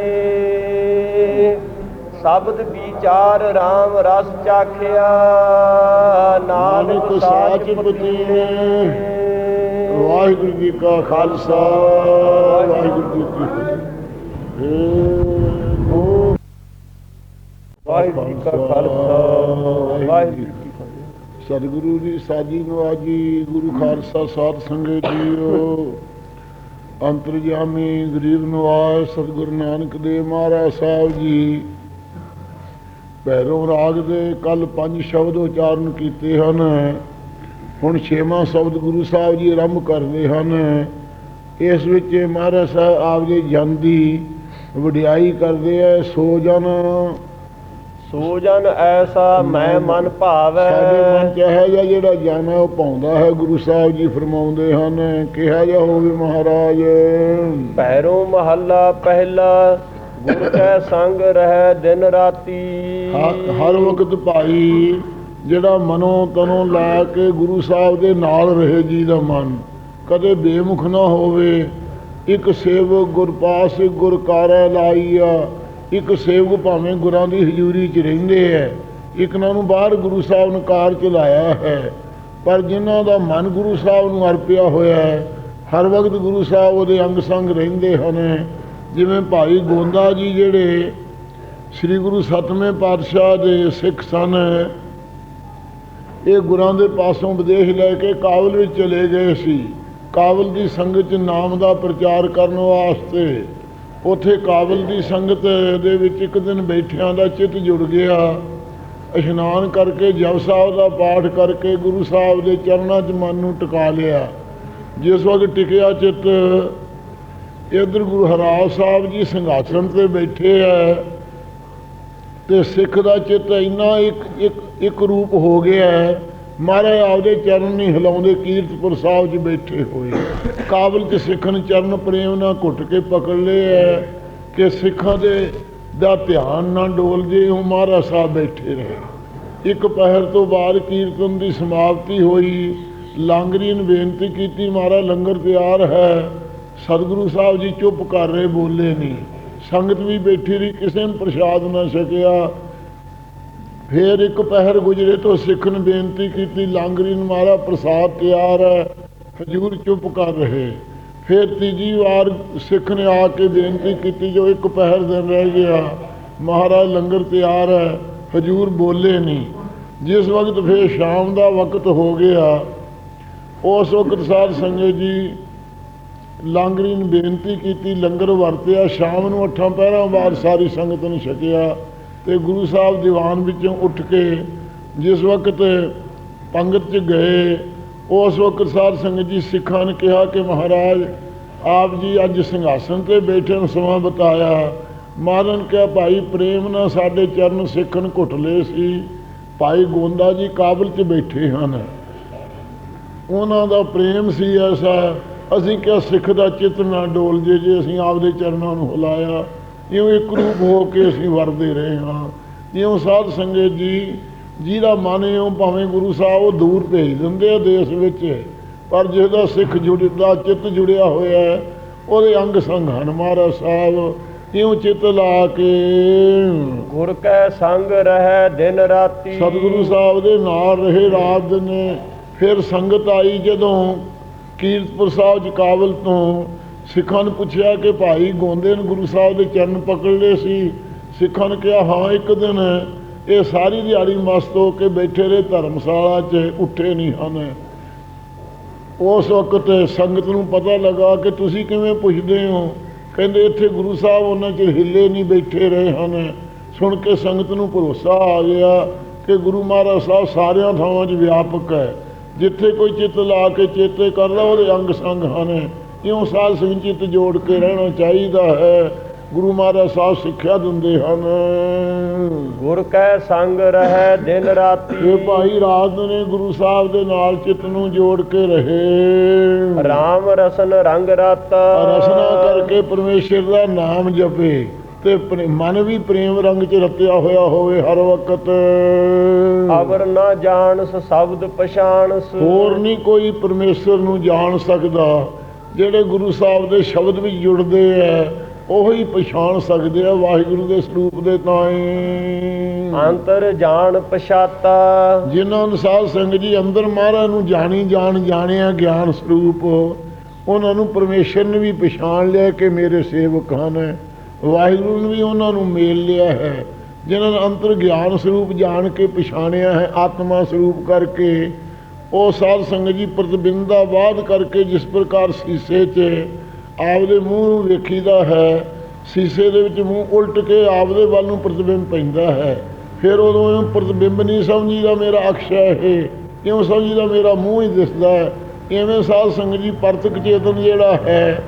Speaker 1: ਸ਼ਬਦ ਵਿਚਾਰ RAM ਰਸ ਚਾਖਿਆ। ਨਾਨਕ ਸਾਚ ਪਤੀਣੇ
Speaker 2: ਵਾਹਿਗੁਰੂ ਜੀ ਕਾ ਖਾਲਸਾ ਵਾਹਿਗੁਰੂ ਜੀ ਕੀ ਫਤਿਹ।
Speaker 1: ਵਾਹਿਗੁਰੂ ਜੀ ਕਾ ਖਾਲਸਾ ਵਾਹਿਗੁਰੂ ਜੀ ਕੀ ਫਤਿਹ।
Speaker 2: ਸਤਿਗੁਰੂ ਦੀ ਸਾਜੀ ਨਵਾਜੀ ਗੁਰੂ ਖਾਲਸਾ ਸਾਧ ਸੰਗਤ ਜੀਓ। ਅੰਤਰਜਾਮੀ ਗਰੀਬ ਨਵਾਜ ਸਤਿਗੁਰੂ ਨਾਨਕ ਦੇਵ ਮਹਾਰਾਜ ਸਾਹਿਬ ਜੀ ਭੈਰੋ ਰਾਗ ਦੇ ਕੱਲ ਪੰਜ ਸ਼ਬਦ ਉਚਾਰਨ ਕੀਤੇ ਹਨ। ਹੁਣ ਛੇਵਾਂ ਸ਼ਬਦ ਗੁਰੂ ਸਾਹਿਬ ਜੀ ਆਰੰਭ ਕਰਦੇ ਹਨ। ਇਸ ਵਿੱਚ ਮਹਾਰਾਜ ਸਾਹਿਬ ਆਪ ਜੀ ਜਨ ਦੀ ਵਡਿਆਈ ਕਰਦੇ ਐ ਸੋ ਜਨ।
Speaker 1: ਸੋ ਜਨ ਐਸਾ ਮੈਂ ਮਨ
Speaker 2: ਸਾਡੇ
Speaker 1: ਭਾਵੈ
Speaker 2: ਮਨ ਚ ਜਿਹਾ ਜਿਹੜਾ ਜਨ ਹੈ ਉਹ ਪਾਉਂਦਾ ਹੈ ਗੁਰੂ ਸਾਹਿਬ ਜੀ ਫਰਮਾਉਂਦੇ ਹਨ। ਕਿਹਾ ਜਾ ਹੋਵੇ ਮਹਾਰਾਜ।
Speaker 1: ਭੈਰੋ ਮਹੱਲਾ ਪਹਿਲਾ ਗੁਰ ਕੈ ਸੰਗ ਰਹਿ ਦਿਨ ਰਾਤੀ।
Speaker 2: ਹਰ ਵਕਤ ਭਾਈ, ਜਿਹੜਾ ਮਨੋਂ ਤਨੋਂ ਲਾ ਕੇ ਗੁਰੂ ਸਾਹਿਬ ਦੇ ਨਾਲ ਰਹੇ ਜੀ ਦਾ ਮਨ, ਕਦੇ ਬੇਮੁਖ ਨਾ ਹੋਵੇ। ਇੱਕ ਸੇਵਕ ਗੁਰ ਪਾਸ ਗੁਰ ਕਾਰੈ ਲਾਈਆ। ਇੱਕ ਸੇਵਕ ਭਾਵੇਂ ਗੁਰਾਂ ਦੀ ਹਜ਼ੂਰੀ 'ਚ ਰਹਿੰਦੇ ਐ, ਇੱਕ ਨਾਲ ਨੂੰ ਬਾਹਰ ਗੁਰੂ ਸਾਹਿਬ ਨੇ ਕਾਰ ਚ ਲਾਇਆ ਹੈ। ਪਰ ਜਿਨ੍ਹਾਂ ਦਾ ਮਨ ਗੁਰੂ ਸਾਹਿਬ ਨੂੰ ਅਰਪਿਆ ਹੋਇਆ ਹੈ, ਹਰ ਵਕਤ ਗੁਰੂ ਸਾਹਿਬ ਉਹਦੇ ਅੰਗ ਸੰਗ ਰਹਿੰਦੇ ਹਨ। ਜਿਵੇਂ ਭਾਈ ਗੋਂਦਾ ਜੀ ਜਿਹੜੇ ਸ੍ਰੀ ਗੁਰੂ ਸਤਵੇਂ ਪਾਤਸ਼ਾਹ ਦੇ ਸਿੱਖ ਸਨ, ਇਹ ਗੁਰਾਂ ਦੇ ਪਾਸੋਂ ਵਿਦੇਸ਼ ਲੈ ਕੇ ਕਾਬਲ ਵਿੱਚ ਚਲੇ ਗਏ ਸੀ। ਕਾਬਲ ਦੀ ਸੰਗਤ 'ਚ ਨਾਮ ਦਾ ਪ੍ਰਚਾਰ ਕਰਨ ਵਾਸਤੇ ਉਥੇ ਕਾਬਲ ਦੀ ਸੰਗਤ ਦੇ ਵਿੱਚ ਇੱਕ ਦਿਨ ਬੈਠਿਆਂ ਦਾ ਚਿੱਤ ਜੁੜ ਗਿਆ। ਇਸ਼ਨਾਨ ਕਰਕੇ ਜਪ ਸਾਹਿਬ ਦਾ ਪਾਠ ਕਰਕੇ ਗੁਰੂ ਸਾਹਿਬ ਦੇ ਚਰਨਾਂ 'ਚ ਮਨ ਨੂੰ ਟਿਕਾ ਲਿਆ। ਜਿਸ ਵਕਤ ਟਿਕਿਆ ਚਿੱਤ ਇਧਰ ਗੁਰੂ ਹਰਾਜ ਸਾਹਿਬ ਜੀ ਸਿੰਘਾਸਣ ਤੇ ਬੈਠੇ ਐ ਤੇ ਸਿੱਖ ਦਾ ਚਿੱਤ ਇੰਨਾ ਇੱਕ ਇੱਕ ਇੱਕ ਰੂਪ ਹੋ ਗਿਆ ਹੈ ਮਹਾਰਾਜ ਆਪਦੇ ਚਰਨ ਨਹੀਂ ਹਿਲਾਉਂਦੇ, ਕੀਰਤਪੁਰ ਸਾਹਿਬ 'ਚ ਬੈਠੇ ਹੋਏ। ਕਾਬਲ 'ਚ ਸਿੱਖਣ ਚਰਨ ਪ੍ਰੇਮ ਨਾਲ ਘੁੱਟ ਕੇ ਪਕੜ ਲਏ ਐ ਕਿ ਸਿੱਖਾਂ ਦੇ ਦਾ ਧਿਆਨ ਨਾ ਡੋਲ ਜੇ, ਉਹ ਮਹਾਰਾਜ ਸਾਹਿਬ ਬੈਠੇ ਰਹੇ। ਇੱਕ ਪਹਿਰ ਤੋਂ ਬਾਅਦ ਕੀਰਤਨ ਦੀ ਸਮਾਪਤੀ ਹੋਈ। ਲਾਂਗਰੀ ਨੇ ਬੇਨਤੀ ਕੀਤੀ, ਮਹਾਰਾਜ ਲੰਗਰ ਤਿਆਰ ਹੈ। ਸਤਿਗੁਰੂ ਸਾਹਿਬ ਜੀ ਚੁੱਪ ਕਰ ਰਹੇ, ਬੋਲੇ ਨਹੀਂ। ਸੰਗਤ ਵੀ ਬੈਠੀ ਰਹੀ, ਕਿਸੇ ਨੂੰ ਪ੍ਰਸ਼ਾਦ ਨਾ ਛਕਿਆ। ਫੇਰ ਇੱਕ ਪਹਿਰ ਗੁਜਰੇ ਤੋਂ ਸਿੱਖ ਨੇ ਬੇਨਤੀ ਕੀਤੀ, ਲਾਂਗਰੀ ਨੂੰ ਮਾਰਾ, ਪ੍ਰਸਾਦ ਤਿਆਰ ਹੈ। ਹਜੂਰ ਚੁੱਪ ਕਰ ਰਹੇ। ਫੇਰ ਤੀਜੀ ਵਾਰ ਸਿੱਖ ਨੇ ਆ ਕੇ ਬੇਨਤੀ ਕੀਤੀ, ਜੋ ਇੱਕ ਪਹਿਰ ਦਿਨ ਰਹਿ ਗਿਆ। ਮਹਾਰਾਜ, ਲੰਗਰ ਤਿਆਰ ਹੈ। ਹਜੂਰ ਬੋਲੇ ਨਹੀਂ। ਜਿਸ ਵਕਤ ਫੇਰ ਸ਼ਾਮ ਦਾ ਵਕਤ ਹੋ ਗਿਆ, ਉਸ ਵਕਤ ਸਾਧ ਸੰਗਤ ਜੀ ਲਾਂਗਰੀ ਨੂੰ ਬੇਨਤੀ ਕੀਤੀ, ਲੰਗਰ ਵਰਤਿਆ, ਸ਼ਾਮ ਨੂੰ ਅੱਠਾਂ ਪਹਿਰਾਂ ਬਾਅਦ ਸਾਰੀ ਸੰਗਤ ਨੇ ਛਕਿਆ ਤੇ ਗੁਰੂ ਸਾਹਿਬ ਦੀਵਾਨ ਵਿੱਚੋਂ ਉੱਠ ਕੇ ਜਿਸ ਵਕਤ ਪੰਗਤ 'ਚ ਗਏ ਉਸ ਵਕਤ ਸਾਧ ਸੰਗਤ ਜੀ ਸਿੱਖਾਂ ਨੇ ਕਿਹਾ ਕਿ ਮਹਾਰਾਜ, ਆਪ ਜੀ ਅੱਜ ਸਿੰਘਾਸਨ ਤੇ ਬੈਠੇ ਨੂੰ ਸਮਾਂ ਬਤਾਇਆ। ਮਾਰਨ ਕਿਹਾ, ਭਾਈ, ਪ੍ਰੇਮ ਨਾਲ ਸਾਡੇ ਚਰਨ ਸਿੱਖਣ ਘੁੱਟ ਲਏ ਸੀ। ਭਾਈ ਗੋਂਦਾ ਜੀ ਕਾਬਲ 'ਚ ਬੈਠੇ ਹਨ। ਉਹਨਾਂ ਦਾ ਪ੍ਰੇਮ ਸੀ ਐਸਾ ਅਸੀਂ ਕਿਹਾ ਸਿੱਖ ਦਾ ਚਿੱਤ ਨਾ ਡੋਲ ਜੇ ਜੇ ਅਸੀਂ ਆਪਦੇ ਚਰਨਾਂ ਨੂੰ ਹਿਲਾਇਆ ਇਉਂ ਇੱਕ ਰੂਪ ਹੋ ਕੇ ਅਸੀਂ ਵਰਦੇ ਰਹੇ ਹਾਂ। ਜਿਉਂ ਸਾਧ ਸੰਗਤ ਜੀ ਜਿਹਦਾ ਮਨ ਇਉਂ ਭਾਵੇਂ ਗੁਰੂ ਸਾਹਿਬ ਉਹ ਦੂਰ ਭੇਜ ਦਿੰਦੇ ਆ ਦੇਸ਼ ਵਿੱਚ ਪਰ ਜਿਹਦਾ ਸਿੱਖ ਜੁੜਦਾ ਚਿੱਤ ਜੁੜਿਆ ਹੋਇਆ ਹੈ ਉਹਦੇ ਅੰਗ ਸੰਗ ਹਨ ਮਹਾਰਾਜ ਸਾਹਿਬ ਇਉਂ ਚਿੱਤ ਲਾ ਕੇ।
Speaker 1: ਗੁਰ ਕੈ ਸੰਗ ਰਹਿ ਦਿਨ ਰਾਤੀ।
Speaker 2: ਸਤਿਗੁਰੂ ਸਾਹਿਬ ਦੇ ਨਾਲ ਰਹੇ ਰਾਤ ਦਿਨ ਫਿਰ ਸੰਗਤ ਆਈ ਜਦੋਂ ਕੀਰਤਪੁਰ ਸਾਹਿਬ ਜੀ ਕਾਬਲ ਤੋਂ ਸਿੱਖਾਂ ਨੂੰ ਪੁੱਛਿਆ ਕਿ ਭਾਈ ਗੋਂਦੇ ਨੇ ਗੁਰੂ ਸਾਹਿਬ ਦੇ ਚਰਨ ਪਕੜ ਲਏ ਸੀ। ਸਿੱਖਾਂ ਨੇ ਕਿਹਾ, ਹਾਂ, ਇੱਕ ਦਿਨ ਇਹ ਸਾਰੀ ਦਿਹਾੜੀ ਮਸਤ ਹੋ ਕੇ ਬੈਠੇ ਰਹੇ, ਧਰਮਸ਼ਾਲਾ 'ਚ ਉੱਠੇ ਨਹੀਂ ਹਨ। ਉਸ ਵਕਤ ਸੰਗਤ ਨੂੰ ਪਤਾ ਲੱਗਾ ਕਿ ਤੁਸੀਂ ਕਿਵੇਂ ਪੁੱਛਦੇ ਹੋ? ਕਹਿੰਦੇ, ਇੱਥੇ ਗੁਰੂ ਸਾਹਿਬ ਉਹਨਾਂ 'ਚ ਹਿੱਲੇ ਨਹੀਂ ਬੈਠੇ ਰਹੇ ਹਨ। ਸੁਣ ਕੇ ਸੰਗਤ ਨੂੰ ਭਰੋਸਾ ਆ ਗਿਆ ਕਿ ਗੁਰੂ ਮਹਾਰਾਜ ਸਾਹਿਬ ਸਾਰਿਆਂ ਥਾਵਾਂ 'ਚ ਵਿਆਪਕ ਹੈ। ਜਿੱਥੇ ਕੋਈ ਚਿੱਤ ਲਾ ਕੇ ਚੇਤੇ ਕਰਦਾ ਉਹਦੇ ਅੰਗ ਸੰਗ ਹਨ। ਇਉਂ ਸਾਧ ਸੰਗ ਚਿੱਤ ਜੋੜ ਕੇ ਰਹਿਣਾ ਚਾਹੀਦਾ ਹੈ। ਗੁਰੂ ਮਹਾਰਾਜ ਸਾਹਿਬ ਸਿੱਖਿਆ ਦਿੰਦੇ ਹਨ।
Speaker 1: ਗੁਰ ਕੈ ਸੰਗ ਰਹਿ ਦਿਨ ਰਾਤੀ।
Speaker 2: ਇਹ ਭਾਈ ਰਾਤ ਨੇ ਗੁਰੂ ਸਾਹਿਬ ਦੇ ਨਾਲ ਚਿੱਤ ਨੂੰ ਜੋੜ ਕੇ ਰਹੇ।
Speaker 1: ਰਾਮ ਰਸਨ ਰੰਗ ਰਾਤਾ।
Speaker 2: ਰਸਨਾ ਕਰਕੇ ਪਰਮੇਸ਼ਰ ਦਾ ਨਾਮ ਜਪੇ। ਤੇ ਮਨ ਵੀ ਪ੍ਰੇਮ ਰੰਗ ਚ ਰਤਿਆ ਹੋਇਆ ਹੋਵੇ ਹਰ ਵਕਤ।
Speaker 1: ਅਵਰ ਨਾ ਜਾਣਸ ਸ਼ਬਦ ਪਛਾਣਸ।
Speaker 2: ਹੋਰ ਨਹੀਂ ਕੋਈ ਪਰਮੇਸ਼ਰ ਨੂੰ ਜਾਣ ਸਕਦਾ। ਜਿਹੜੇ ਗੁਰੂ ਸਾਹਿਬ ਦੇ ਸ਼ਬਦ ਵਿੱਚ ਜੁੜਦੇ ਐ ਉਹੀ ਪਛਾਣ ਸਕਦੇ ਆ ਵਾਹਿਗੁਰੂ ਦੇ ਸਰੂਪ ਦੇ ਤਾਏ
Speaker 1: ਅੰਤਰ ਜਾਣ ਪਛਾਤਾ।
Speaker 2: ਜਿਨ੍ਹਾਂ ਨੂੰ ਸਾਧ ਸੰਗਤ ਜੀ ਅੰਦਰ ਮਹਾਰਾਜ ਨੂੰ ਜਾਣੀ ਜਾਣ ਜਾਣਿਆ ਗਿਆਨ ਸਰੂਪ ਉਹਨਾਂ ਨੂੰ ਪਰਮੇਸ਼ਰ ਨੇ ਵੀ ਪਛਾਣ ਲਿਆ ਕਿ ਮੇਰੇ ਸੇਵਕ ਹਨ। ਵਾਹਿਗੁਰੂ ਨੇ ਵੀ ਉਹਨਾਂ ਨੂੰ ਮੇਲ ਲਿਆ ਹੈ, ਜਿਨ੍ਹਾਂ ਨੇ ਅੰਤਰ ਗਿਆਨ ਸਰੂਪ ਜਾਣ ਕੇ ਪਛਾਣਿਆ ਹੈ, ਆਤਮਾ ਸਰੂਪ ਕਰਕੇ, ਉਹ ਸਾਧ ਸੰਗਤ ਜੀ ਪ੍ਰਤਿਬਿੰਦਾ ਬਾਦ ਕਰਕੇ ਜਿਸ ਪ੍ਰਕਾਰ ਸੀਸੇ 'ਚ ਆਪਦੇ ਮੂੰਹ ਨੂੰ ਵੇਖੀਦਾ ਹੈ, ਸੀਸੇ ਦੇ ਵਿੱਚ ਮੂੰਹ ਉਲਟ ਕੇ ਆਪਦੇ ਵੱਲ ਨੂੰ ਪ੍ਰਤੀਬਿੰਬ ਪੈਂਦਾ ਹੈ। ਫਿਰ ਉਦੋਂ ਇਹ ਪ੍ਰਤੀਬਿੰਬ ਨਹੀਂ ਸਮਝੀਦਾ ਮੇਰਾ ਅਕਸ਼ ਹੈ ਇਹ, ਕਿਉਂ ਸਮਝੀਦਾ ਮੇਰਾ ਮੂੰਹ ਹੀ ਦਿਸਦਾ ਹੈ? ਇਵੇਂ ਸਾਧ ਸੰਗਤ ਜੀ ਪਰਤਕ ਚੇਤਨ ਜਿਹੜਾ ਹੈ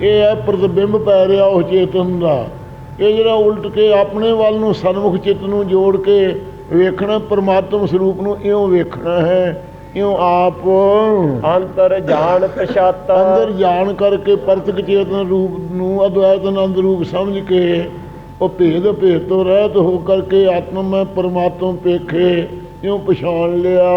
Speaker 2: ਇਹ ਹੈ ਪ੍ਰਤੀਬਿੰਬ ਪੈ ਰਿਹਾ ਉਸ ਚੇਤਨ ਦਾ। ਇਹ ਜਿਹੜਾ ਉਲਟ ਕੇ ਆਪਣੇ ਵੱਲ ਨੂੰ ਸਨਮੁਖ ਚਿੱਤ ਨੂੰ ਜੋੜ ਕੇ ਵੇਖਣਾ ਪਰਮਾਤਮ ਸਰੂਪ ਨੂੰ ਇਉਂ ਵੇਖਣਾ ਹੈ ਇਉਂ ਆਪ
Speaker 1: ਅੰਤਰ ਜਾਣ ਪਛਾਤਾ।
Speaker 2: ਅੰਦਰ ਜਾਣ ਕਰਕੇ ਪਰਤਕ ਚੇਤਨ ਰੂਪ ਨੂੰ ਅਦਵੈਤ ਆਨੰਦ ਰੂਪ ਸਮਝ ਕੇ ਉਹ ਭੇਦ ਭੇਦ ਤੋਂ ਰਹਿਤ ਹੋ ਕਰਕੇ ਆਤਮ ਮੈਂ ਪਰਮਾਤਮ ਪੇਖੇ ਇਉਂ ਪਛਾਣ ਲਿਆ।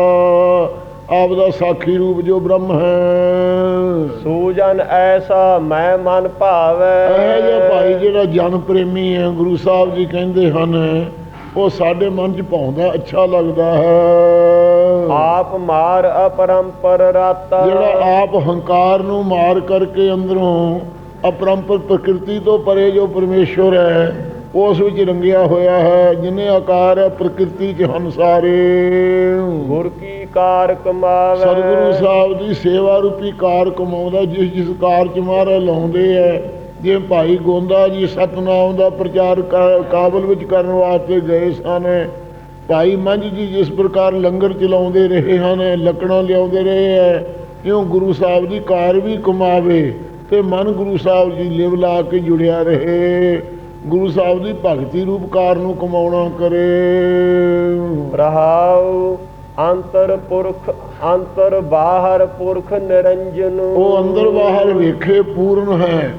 Speaker 2: ਆਪ ਦਾ ਸਾਖੀ ਰੂਪ ਜੋ ਬ੍ਰਹਮ ਹੈ।
Speaker 1: ਸੂਜਨ ਐਸਾ ਮੈਂ ਮਨ ਭਾਵੈ।
Speaker 2: ਇਹ ਜਿਹਾ ਭਾਈ ਜਿਹੜਾ ਜਨ ਪ੍ਰੇਮੀ ਹੈ ਗੁਰੂ ਸਾਹਿਬ ਜੀ ਕਹਿੰਦੇ ਹਨ ਉਹ ਸਾਡੇ ਮਨ 'ਚ ਪਾਉਂਦਾ ਅੱਛਾ ਲੱਗਦਾ ਹੈ।
Speaker 1: ਆਪ ਮਾਰ ਅਪਰੰਪਰ ਰਾਤਾ।
Speaker 2: ਜਿਹੜਾ ਆਪ ਹੰਕਾਰ ਨੂੰ ਮਾਰ ਕਰਕੇ ਅੰਦਰੋਂ ਅਪਰੰਪਰ ਪ੍ਰਕਿਰਤੀ ਤੋਂ ਪਰੇ ਜੋ ਪਰਮੇਸ਼ਵਰ ਹੈ ਉਸ ਵਿੱਚ ਰੰਗਿਆ ਹੋਇਆ ਹੈ ਜਿਨੇ ਆਕਾਰ ਹੈ ਪ੍ਰਕਿਰਤੀ ਚ ਹਨ ਸਾਰੇ।
Speaker 1: ਗੁਰ ਕੀ ਕਾਰ ਕਮਾਵੈ?
Speaker 2: ਸਤਿਗੁਰੂ ਸਾਹਿਬ ਦੀ ਸੇਵਾ ਰੂਪੀ ਕਾਰ ਕਮਾਉਂਦਾ ਜਿਸ ਜਿਸ ਕਾਰ ਚ ਮਹਾਰਾਜ ਲਾਉਂਦੇ ਹੈ ਜੇ ਭਾਈ ਗੋਂਦਾ ਜੀ ਸਤਨਾਮ ਦਾ ਪ੍ਰਚਾਰ ਕਾਬਲ ਵਿੱਚ ਕਰਨ ਵਾਸਤੇ ਗਏ ਸਨ। ਭਾਈ ਮੰਝ ਜੀ ਜਿਸ ਪ੍ਰਕਾਰ ਲੰਗਰ ਚਲਾਉਂਦੇ ਰਹੇ ਹਨ ਲੱਕੜਾਂ ਲਿਆਉਂਦੇ ਰਹੇ ਹੈ ਇਉਂ ਗੁਰੂ ਸਾਹਿਬ ਦੀ ਕਾਰ ਵੀ ਕਮਾਵੇ ਤੇ ਮਨ ਗੁਰੂ ਸਾਹਿਬ ਜੀ ਲਿਵ ਲਾ ਕੇ ਜੁੜਿਆ ਰਹੇ। ਗੁਰੂ ਸਾਹਿਬ ਦੀ ਭਗਤੀ ਰੂਪ ਕਾਰ ਨੂੰ ਕਮਾਉਣਾ ਕਰੇ।
Speaker 1: ਰਹਾਉ ਅੰਤਰ ਪੁਰਖ ਅੰਤਰ ਬਾਹਰ ਪੁਰਖ ਨਿਰੰਜਨ।
Speaker 2: ਉਹ ਅੰਦਰ ਬਾਹਰ ਵੇਖੇ ਪੂਰਨ ਹੈ।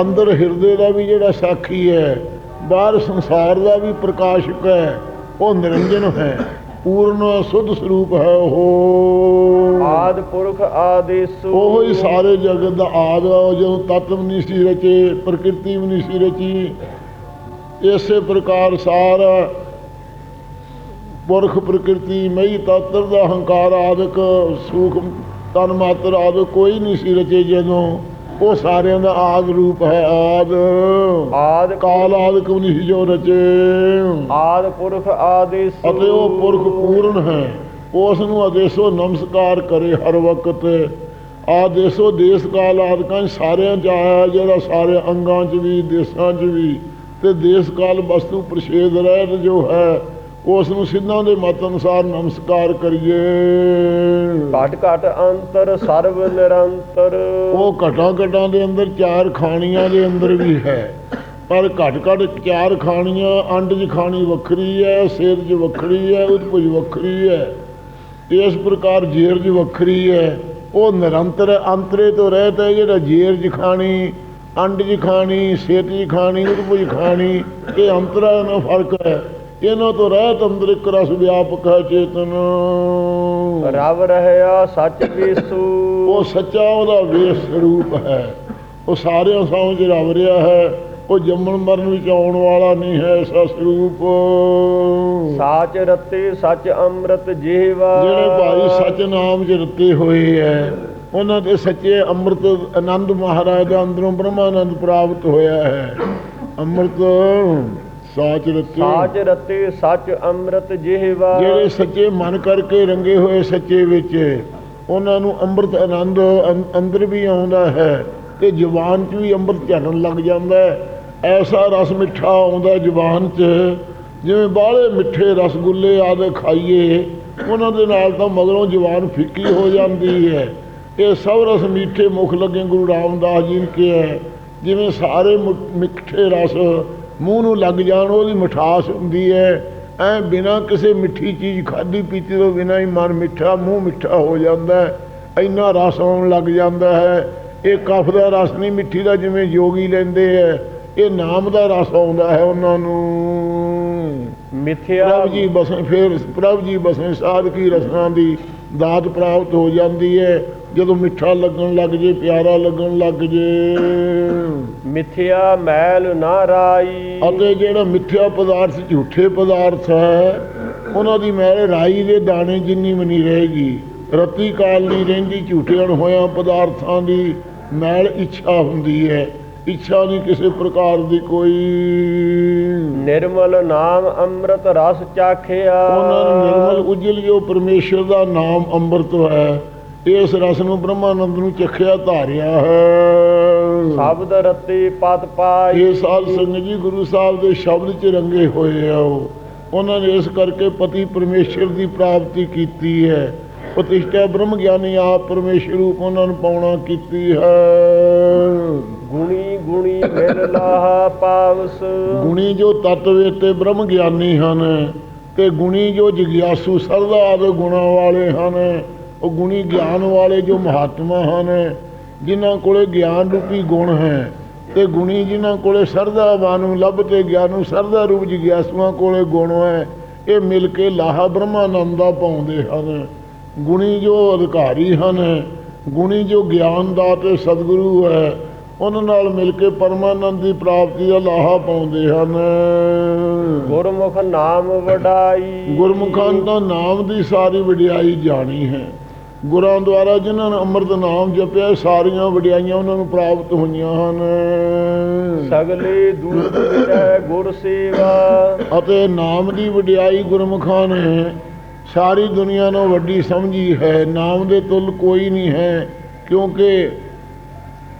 Speaker 2: ਅੰਦਰ ਹਿਰਦੇ ਦਾ ਵੀ ਜਿਹੜਾ ਸਾਖੀ ਹੈ ਬਾਹਰ ਸੰਸਾਰ ਦਾ ਵੀ ਪ੍ਰਕਾਸ਼ਕ ਹੈ ਉਹ ਨਿਰੰਜਨ ਹੈ। ਪੂਰਨ ਸੁਧ ਸਰੂਪ ਹੈ ਉਹ।
Speaker 1: ਆਦ ਪੁਰਖ ਆਦੇਸੂ।
Speaker 2: ਉਹ ਹੀ ਸਾਰੇ ਜਗਤ ਦਾ ਆਦ ਜਦੋਂ ਤਤਵ ਨਹੀਂ ਸੀ ਰਚੇ ਪ੍ਰਕਿਰਤੀ ਵੀ ਨਹੀਂ ਸੀ ਰਚੀ ਇਸੇ ਪ੍ਰਕਾਰ ਸਾਰਾ ਪੁਰਖ ਪ੍ਰਕਿਰਤੀ ਮਈ ਤਤਰ ਦਾ ਹੰਕਾਰ ਆਦਿਕ ਸੂਖ ਤਨ ਮਾਤਰ ਆਦਿਕ ਕੋਈ ਨਹੀਂ ਸੀ ਰਚੇ ਜਦੋਂ ਉਹ ਸਾਰਿਆਂ ਦਾ ਆਦ ਰੂਪ ਹੈ ਆਦ।
Speaker 1: ਆਦ
Speaker 2: ਕਾਲ ਨਹੀਂ ਸੀ ਜੋ ਰਚੇ।
Speaker 1: ਆਦ ਪੁਰਖ ਆਦੇਸੂ।
Speaker 2: ਅਤੇ ਉਹ ਪੁਰਖ ਪੂਰਨ ਹੈ। ਉਸ ਨੂੰ ਆਦੇਸੋ ਨਮਸਕਾਰ ਕਰੇ ਹਰ ਵਕਤ। ਆਦੇਸੋ ਦੇਸ ਕਾਲ ਆਦਿਕਾਂ 'ਚ ਸਾਰਿਆਂ ਚ ਆਇਆ ਜਿਹੜਾ ਸਾਰੇ ਅੰਗਾਂ 'ਚ ਵੀ ਦੇਸਾਂ 'ਚ ਵੀ। ਤੇ ਦੇਸ ਕਾਲ ਵਸਤੂ ਪ੍ਰਸ਼ੇਦ ਰਹਿਤ ਜੋ ਹੈ ਉਸ ਨੂੰ ਸਿੱਧਾਂ ਦੇ ਮਤ ਅਨੁਸਾਰ ਨਮਸਕਾਰ ਕਰੀਏ।
Speaker 1: ਘਟ ਘਟ ਅੰਤਰ ਸਰਵ ਨਿਰੰਤਰ।
Speaker 2: ਉਹ ਘਟਾਂ ਘਟਾਂ ਦੇ ਅੰਦਰ ਚਾਰ ਖਾਣੀਆਂ ਦੇ ਅੰਦਰ ਵੀ ਹੈ। ਪਰ ਘਟ ਘਟ ਚਾਰ ਖਾਣੀਆਂ ਅੰਡ 'ਚ ਖਾਣੀ ਵੱਖਰੀ ਹੈ ਸੇਧ 'ਚ ਵੱਖਰੀ ਹੈ ਉਤਪੁਜ ਵੱਖਰੀ ਹੈ। ਇਸ ਪ੍ਰਕਾਰ ਜੇਰ 'ਚ ਵੱਖਰੀ ਹੈ। ਉਹ ਨਿਰੰਤਰ ਅੰਤਰੇ ਤੋਂ ਰਹਿਤ ਹੈ ਜਿਹੜਾ ਜੇਰ 'ਚ ਖਾਣੀ ਅੰਡ 'ਚ ਖਾਣੀ ਸੇਧ 'ਚ ਖਾਣੀ ਉਤਪੁਜ ਖਾਣੀ ਇਹ ਅੰਤਰਾ ਨਾਲ ਫ਼ਰਕ ਹੈ। ਇਹਨਾਂ ਤੋਂ ਰਹਿਤ ਅੰਦਰ ਇੱਕ ਰਸ ਵਿਆਪਕ ਹੈ ਚੇਤਨ।
Speaker 1: ਰਵ ਰਹਿਆ ਸੱਚ ਬੀਸੂ।
Speaker 2: ਉਹ ਸੱਚਾ ਉਹਦਾ ਵੇਸ ਸਰੂਪ ਹੈ। ਉਹ ਸਾਰਿਆਂ ਸਮਝ ਰਵ ਰਿਹਾ ਹੈ। ਉਹ ਜੰਮਣ ਮਰਨ ਵਿੱਚ ਆਉਣ ਵਾਲਾ ਨਹੀਂ ਹੈ ਐਸਾ ਸਰੂਪ
Speaker 1: ਸਾਚ ਰਤੇ ਸੱਚ ਅੰਮ੍ਰਿਤ ਜੀਵਾ।
Speaker 2: ਜਿਹੜੇ ਭਾਈ ਸੱਚ ਨਾਮ ਚ ਰਤੇ ਹੋਏ ਹੈ ਉਹਨਾਂ ਦੇ ਸੱਚੇ ਅੰਮ੍ਰਿਤ ਆਨੰਦ ਮਹਾਰਾਜ ਦਾ ਅੰਦਰੋਂ ਬ੍ਰਹਮਾਨੰਦ ਪ੍ਰਾਪਤ ਹੋਇਆ ਹੈ। ਅੰਮ੍ਰਿਤ ਸਾਚ ਰਤੇ।
Speaker 1: ਸਾਚ ਰਤੇ ਸੱਚ ਅੰਮ੍ਰਿਤ ਜੀਵਾ
Speaker 2: ਜਿਹੜੇ ਸੱਚੇ ਮਨ ਕਰਕੇ ਰੰਗੇ ਹੋਏ ਸੱਚੇ ਵਿੱਚ ਉਹਨਾਂ ਨੂੰ ਅੰਮ੍ਰਿਤ ਆਨੰਦ ਅੰਦਰ ਵੀ ਆਉਂਦਾ ਹੈ ਤੇ ਜ਼ੁਬਾਨ 'ਚ ਵੀ ਅੰਮ੍ਰਿਤ ਝਰਨ ਲੱਗ ਜਾਂਦਾ ਹੈ। ਐਸਾ ਰਸ ਮਿੱਠਾ ਆਉਂਦਾ ਜ਼ੁਬਾਨ 'ਚ। ਜਿਵੇਂ ਬਾਹਲੇ ਮਿੱਠੇ ਰਸਗੁੱਲੇ ਆਦਿ ਖਾਈਏ ਉਹਨਾਂ ਦੇ ਨਾਲ ਤਾਂ ਮਗਰੋਂ ਜ਼ੁਬਾਨ ਫਿੱਕੀ ਹੋ ਜਾਂਦੀ ਹੈ। ਇਹ ਸਭ ਰਸ ਮਿੱਠੇ ਮੁਖ ਲੱਗੇ ਗੁਰੂ ਰਾਮਦਾਸ ਜੀ ਨੇ ਕਿਹਾ ਜਿਵੇਂ ਸਾਰੇ ਮਿੱਠੇ ਰਸ ਮੂੰਹ ਨੂੰ ਲੱਗ ਜਾਣ ਉਹਦੀ ਮਿਠਾਸ ਹੁੰਦੀ ਹੈ। ਐ ਬਿਨਾ ਕਿਸੇ ਮਿੱਠੀ ਚੀਜ਼ ਖਾਧੀ ਪੀਤੀ ਤੋਂ ਬਿਨਾ ਹੀ ਮਨ ਮਿੱਠਾ ਮੂੰਹ ਮਿੱਠਾ ਹੋ ਜਾਂਦਾ ਹੈ। ਇੰਨਾ ਰਸ ਆਉਣ ਲੱਗ ਜਾਂਦਾ ਹੈ। ਇਹ ਕਫ ਦਾ ਰਸ ਨਹੀਂ ਮਿੱਠੀ ਦਾ ਜਿਵੇਂ ਯੋਗੀ ਲੈਂਦੇ ਹੈ। ਇਹ ਨਾਮ ਦਾ ਰਸ ਆਉਂਦਾ ਹੈ ਉਹਨਾਂ ਨੂੰ।
Speaker 1: ਮਿਥਿਆ
Speaker 2: ਪ੍ਰਭ ਜੀ ਬਸੇ ਫਿਰ ਪ੍ਰਭ ਜੀ ਬਸੇ ਸਾਧ ਕੀ ਰਸਨਾ ਦੀ ਦਾਤ ਪ੍ਰਾਪਤ ਹੋ ਜਾਂਦੀ ਹੈ। ਜਦੋਂ ਮਿੱਠਾ ਲੱਗਣ ਲੱਗ ਜੇ ਪਿਆਰਾ ਲੱਗਣ ਲੱਗ ਜੇ।
Speaker 1: ਮਿਥਿਆ ਮੈਲ ਨਾ ਰਾਈ।
Speaker 2: ਅਤੇ ਜਿਹੜਾ ਮਿੱਠਾ ਪਦਾਰਥ ਝੂਠੇ ਪਦਾਰਥ ਹੈ ਉਹਨਾਂ ਦੀ ਮੈਲ ਰਾਈ ਦੇ ਦਾਣੇ ਜਿੰਨੀ ਵੀ ਨਹੀਂ ਰਹੇਗੀ। ਰਤੀ ਕਾਲ ਨਹੀਂ ਰਹਿੰਦੀ ਝੂਠੇ ਹੋਇਆਂ ਪਦਾਰਥਾਂ ਦੀ ਮੈਲ ਇੱਛਾ ਹੁੰਦੀ ਹੈ। ਇੱਛਾ ਨਹੀਂ ਕਿਸੇ ਪ੍ਰਕਾਰ ਦੀ ਕੋਈ।
Speaker 1: ਨਿਰਮਲ ਨਾਮ ਅੰਮ੍ਰਿਤ ਰਸ ਚਾਖਿਆ।
Speaker 2: ਉਹਨਾਂ ਨੂੰ ਨਿਰਮਲ ਉਜਲ ਜੋ ਪਰਮੇਸ਼ਰ ਦਾ ਨਾਮ ਅੰਮ੍ਰਿਤ ਹੈ। ਇਸ ਰਸ ਨੂੰ ਬ੍ਰਹਮਾਨੰਦ ਨੂੰ ਚਖਿਆ ਧਾਰਿਆ ਹੈ।
Speaker 1: ਸ਼ਬਦ ਰਤੇ ਪਤ ਪਾਈ।
Speaker 2: ਇਹ ਸਾਧ ਸੰਗਤ ਜੀ ਗੁਰੂ ਸਾਹਿਬ ਦੇ ਸ਼ਬਦ ਚ ਰੰਗੇ ਹੋਏ ਆ ਉਹ। ਉਹਨਾਂ ਨੇ ਇਸ ਕਰਕੇ ਪਤੀ ਪਰਮੇਸ਼ਰ ਦੀ ਪ੍ਰਾਪਤੀ ਕੀਤੀ ਹੈ। ਪ੍ਰਤਿਸ਼ਠਾ ਬ੍ਰਹਮ ਗਿਆਨੀ ਆਪ ਪਰਮੇਸ਼ਰ ਰੂਪ ਉਹਨਾਂ ਨੂੰ ਪਾਉਣਾ ਕੀਤੀ ਹੈ।
Speaker 1: ਗੁਣੀ ਗੁਣੀ ਮਿਲ ਲਾਹ ਪਾਵਸ।
Speaker 2: ਗੁਣੀ ਜੋ ਤਤਵੇ ਤੇ ਬ੍ਰਹਮ ਗਿਆਨੀ ਹਨ ਤੇ ਗੁਣੀ ਜੋ ਜਿਗਿਆਸੂ ਸਰਦਾ ਆਦਿ ਗੁਣਾਂ ਵਾਲੇ ਹਨ। ਉਹ ਗੁਣੀ ਗਿਆਨ ਵਾਲੇ ਜੋ ਮਹਾਤਮਾ ਹਨ ਜਿਨ੍ਹਾਂ ਕੋਲੇ ਗਿਆਨ ਰੂਪੀ ਗੁਣ ਹੈ ਤੇ ਗੁਣੀ ਜਿਨ੍ਹਾਂ ਕੋਲੇ ਸਰਦਾ ਵਾਨੂ ਲੱਭ ਤੇ ਗਿਆਨੂ ਸਰਦਾ ਰੂਪ ਜਿਗਿਆਸੂਆਂ ਕੋਲੇ ਗੁਣ ਹੈ ਇਹ ਮਿਲ ਕੇ ਲਾਹਾ ਬ੍ਰਹਮਾਨੰਦ ਦਾ ਪਾਉਂਦੇ ਹਨ। ਗੁਣੀ ਜੋ ਅਧਿਕਾਰੀ ਹਨ ਗੁਣੀ ਜੋ ਗਿਆਨ ਦਾ ਤੇ ਸਤਿਗੁਰੂ ਹੈ ਉਹਨਾਂ ਨਾਲ ਮਿਲ ਕੇ ਪਰਮਾਨੰਦ ਦੀ ਪ੍ਰਾਪਤੀ ਦਾ ਲਾਹਾ ਪਾਉਂਦੇ ਹਨ।
Speaker 1: ਗੁਰਮੁਖ ਨਾਮ ਵਡਾਈ।
Speaker 2: ਗੁਰਮੁਖਾਂ ਦਾ ਨਾਮ ਦੀ ਸਾਰੀ ਵਡਿਆਈ ਜਾਣੀ ਹੈ। ਗੁਰਾਂ ਦੁਆਰਾ ਜਿਨ੍ਹਾਂ ਨੇ ਅੰਮ੍ਰਿਤ ਨਾਮ ਜਪਿਆ ਸਾਰੀਆਂ ਵਡਿਆਈਆਂ ਉਹਨਾਂ ਨੂੰ ਪ੍ਰਾਪਤ ਹੋਈਆਂ ਹਨ।
Speaker 1: ਸਗਲੇ ਦੂਤ ਮਿਟੈ ਗੁਰ ਸੇਵਾ।
Speaker 2: ਅਤੇ ਨਾਮ ਦੀ ਵਡਿਆਈ ਗੁਰਮੁਖਾਂ ਨੇ ਸਾਰੀ ਦੁਨੀਆ ਨੂੰ ਵੱਡੀ ਸਮਝੀ ਹੈ। ਨਾਮ ਦੇ ਤੁਲ ਕੋਈ ਨਹੀਂ ਹੈ ਕਿਉਂਕਿ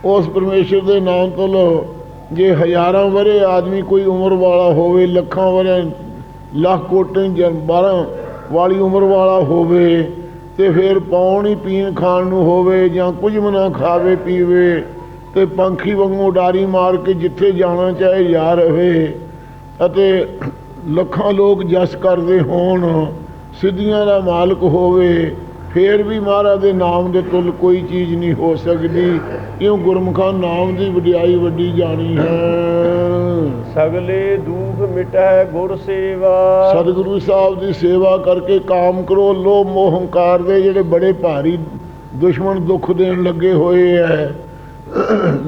Speaker 2: ਉਸ ਪਰਮੇਸ਼ਰ ਦੇ ਨਾਮ ਤੁਲ ਜੇ ਹਜ਼ਾਰਾਂ ਵਰੇ ਆਦਮੀ ਕੋਈ ਉਮਰ ਵਾਲਾ ਹੋਵੇ ਲੱਖਾਂ ਵਰੇ ਲੱਖ ਕੋਟੇ ਜਨ 12 ਵਾਲੀ ਉਮਰ ਵਾਲਾ ਹੋਵੇ ਤੇ ਫਿਰ ਪਾਉਣ ਹੀ ਪੀਣ ਖਾਣ ਨੂੰ ਹੋਵੇ ਜਾਂ ਕੁਝ ਵੀ ਨਾ ਖਾਵੇ ਪੀਵੇ, ਤੇ ਪੰਖੀ ਵਾਂਗੂ ਉਡਾਰੀ ਮਾਰ ਕੇ ਜਿੱਥੇ ਜਾਣਾ ਚਾਹੇ ਜਾ ਰਹੇ। ਅਤੇ ਲੱਖਾਂ ਲੋਕ ਜਸ ਕਰਦੇ ਹੋਣ, ਸਿੱਧੀਆਂ ਦਾ ਮਾਲਕ ਹੋਵੇ, ਫੇਰ ਵੀ ਮਹਾਰਾਜ ਦੇ ਨਾਮ ਦੇ ਤੁਲ ਕੋਈ ਚੀਜ਼ ਨਹੀਂ ਹੋ ਸਕਦੀ। ਕਿਉਂ ਗੁਰਮੁਖਾਂ ਨਾਮ ਦੀ ਵਡਿਆਈ ਵੱਡੀ ਜਾਣੀ ਹੈ।
Speaker 1: ਸਗਲੇ ਦੁਖ ਮਿਟੈ ਗੁਰ ਸੇਵਾ।
Speaker 2: ਸਤਿਗੁਰੂ ਸਾਹਿਬ ਦੀ ਸੇਵਾ ਕਰਕੇ ਕਾਮ ਕਰੋ ਲੋਭ ਮੋਹ ਹੰਕਾਰ ਦੇ ਜਿਹੜੇ ਬੜੇ ਭਾਰੀ ਦੁਸ਼ਮਣ ਦੁੱਖ ਦੇਣ ਲੱਗੇ ਹੋਏ ਐ।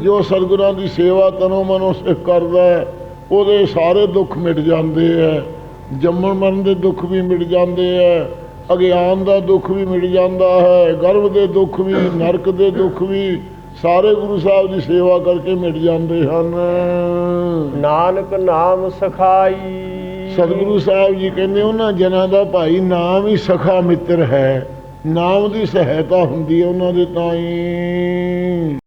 Speaker 2: ਜੋ ਸਤਿਗੁਰਾਂ ਦੀ ਸੇਵਾ ਤਨੋ ਮਨੋ ਸਿੱਖ ਕਰਦਾ ਹੈ, ਉਹਦੇ ਸਾਰੇ ਦੁੱਖ ਮਿਟ ਜਾਂਦੇ ਐ। ਜੰਮਣ ਮਰਨ ਦੇ ਦੁੱਖ ਵੀ ਮਿਟ ਜਾਂਦੇ ਐ ਅਗਿਆਨ ਦਾ ਦੁੱਖ ਵੀ ਮਿਟ ਜਾਂਦਾ ਹੈ ਗਰਭ ਦੇ ਦੁੱਖ ਵੀ ਨਰਕ ਦੇ ਦੁੱਖ ਵੀ ਸਾਰੇ ਗੁਰੂ ਸਾਹਿਬ ਦੀ ਸੇਵਾ ਕਰਕੇ ਮਿਟ ਜਾਂਦੇ ਹਨ।
Speaker 1: ਨਾਨਕ ਨਾਮ ਸਖਾਈ।
Speaker 2: ਸਤਿਗੁਰੂ ਸਾਹਿਬ ਜੀ ਕਹਿੰਦੇ ਉਹਨਾਂ ਜਨਾਂ ਦਾ ਭਾਈ ਨਾਮ ਹੀ ਸਖਾ ਮਿੱਤਰ ਹੈ। ਨਾਮ ਦੀ ਸਹਾਇਤਾ ਹੁੰਦੀ ਹੈ ਉਹਨਾਂ ਦੇ ਤਾਂ ਹੀ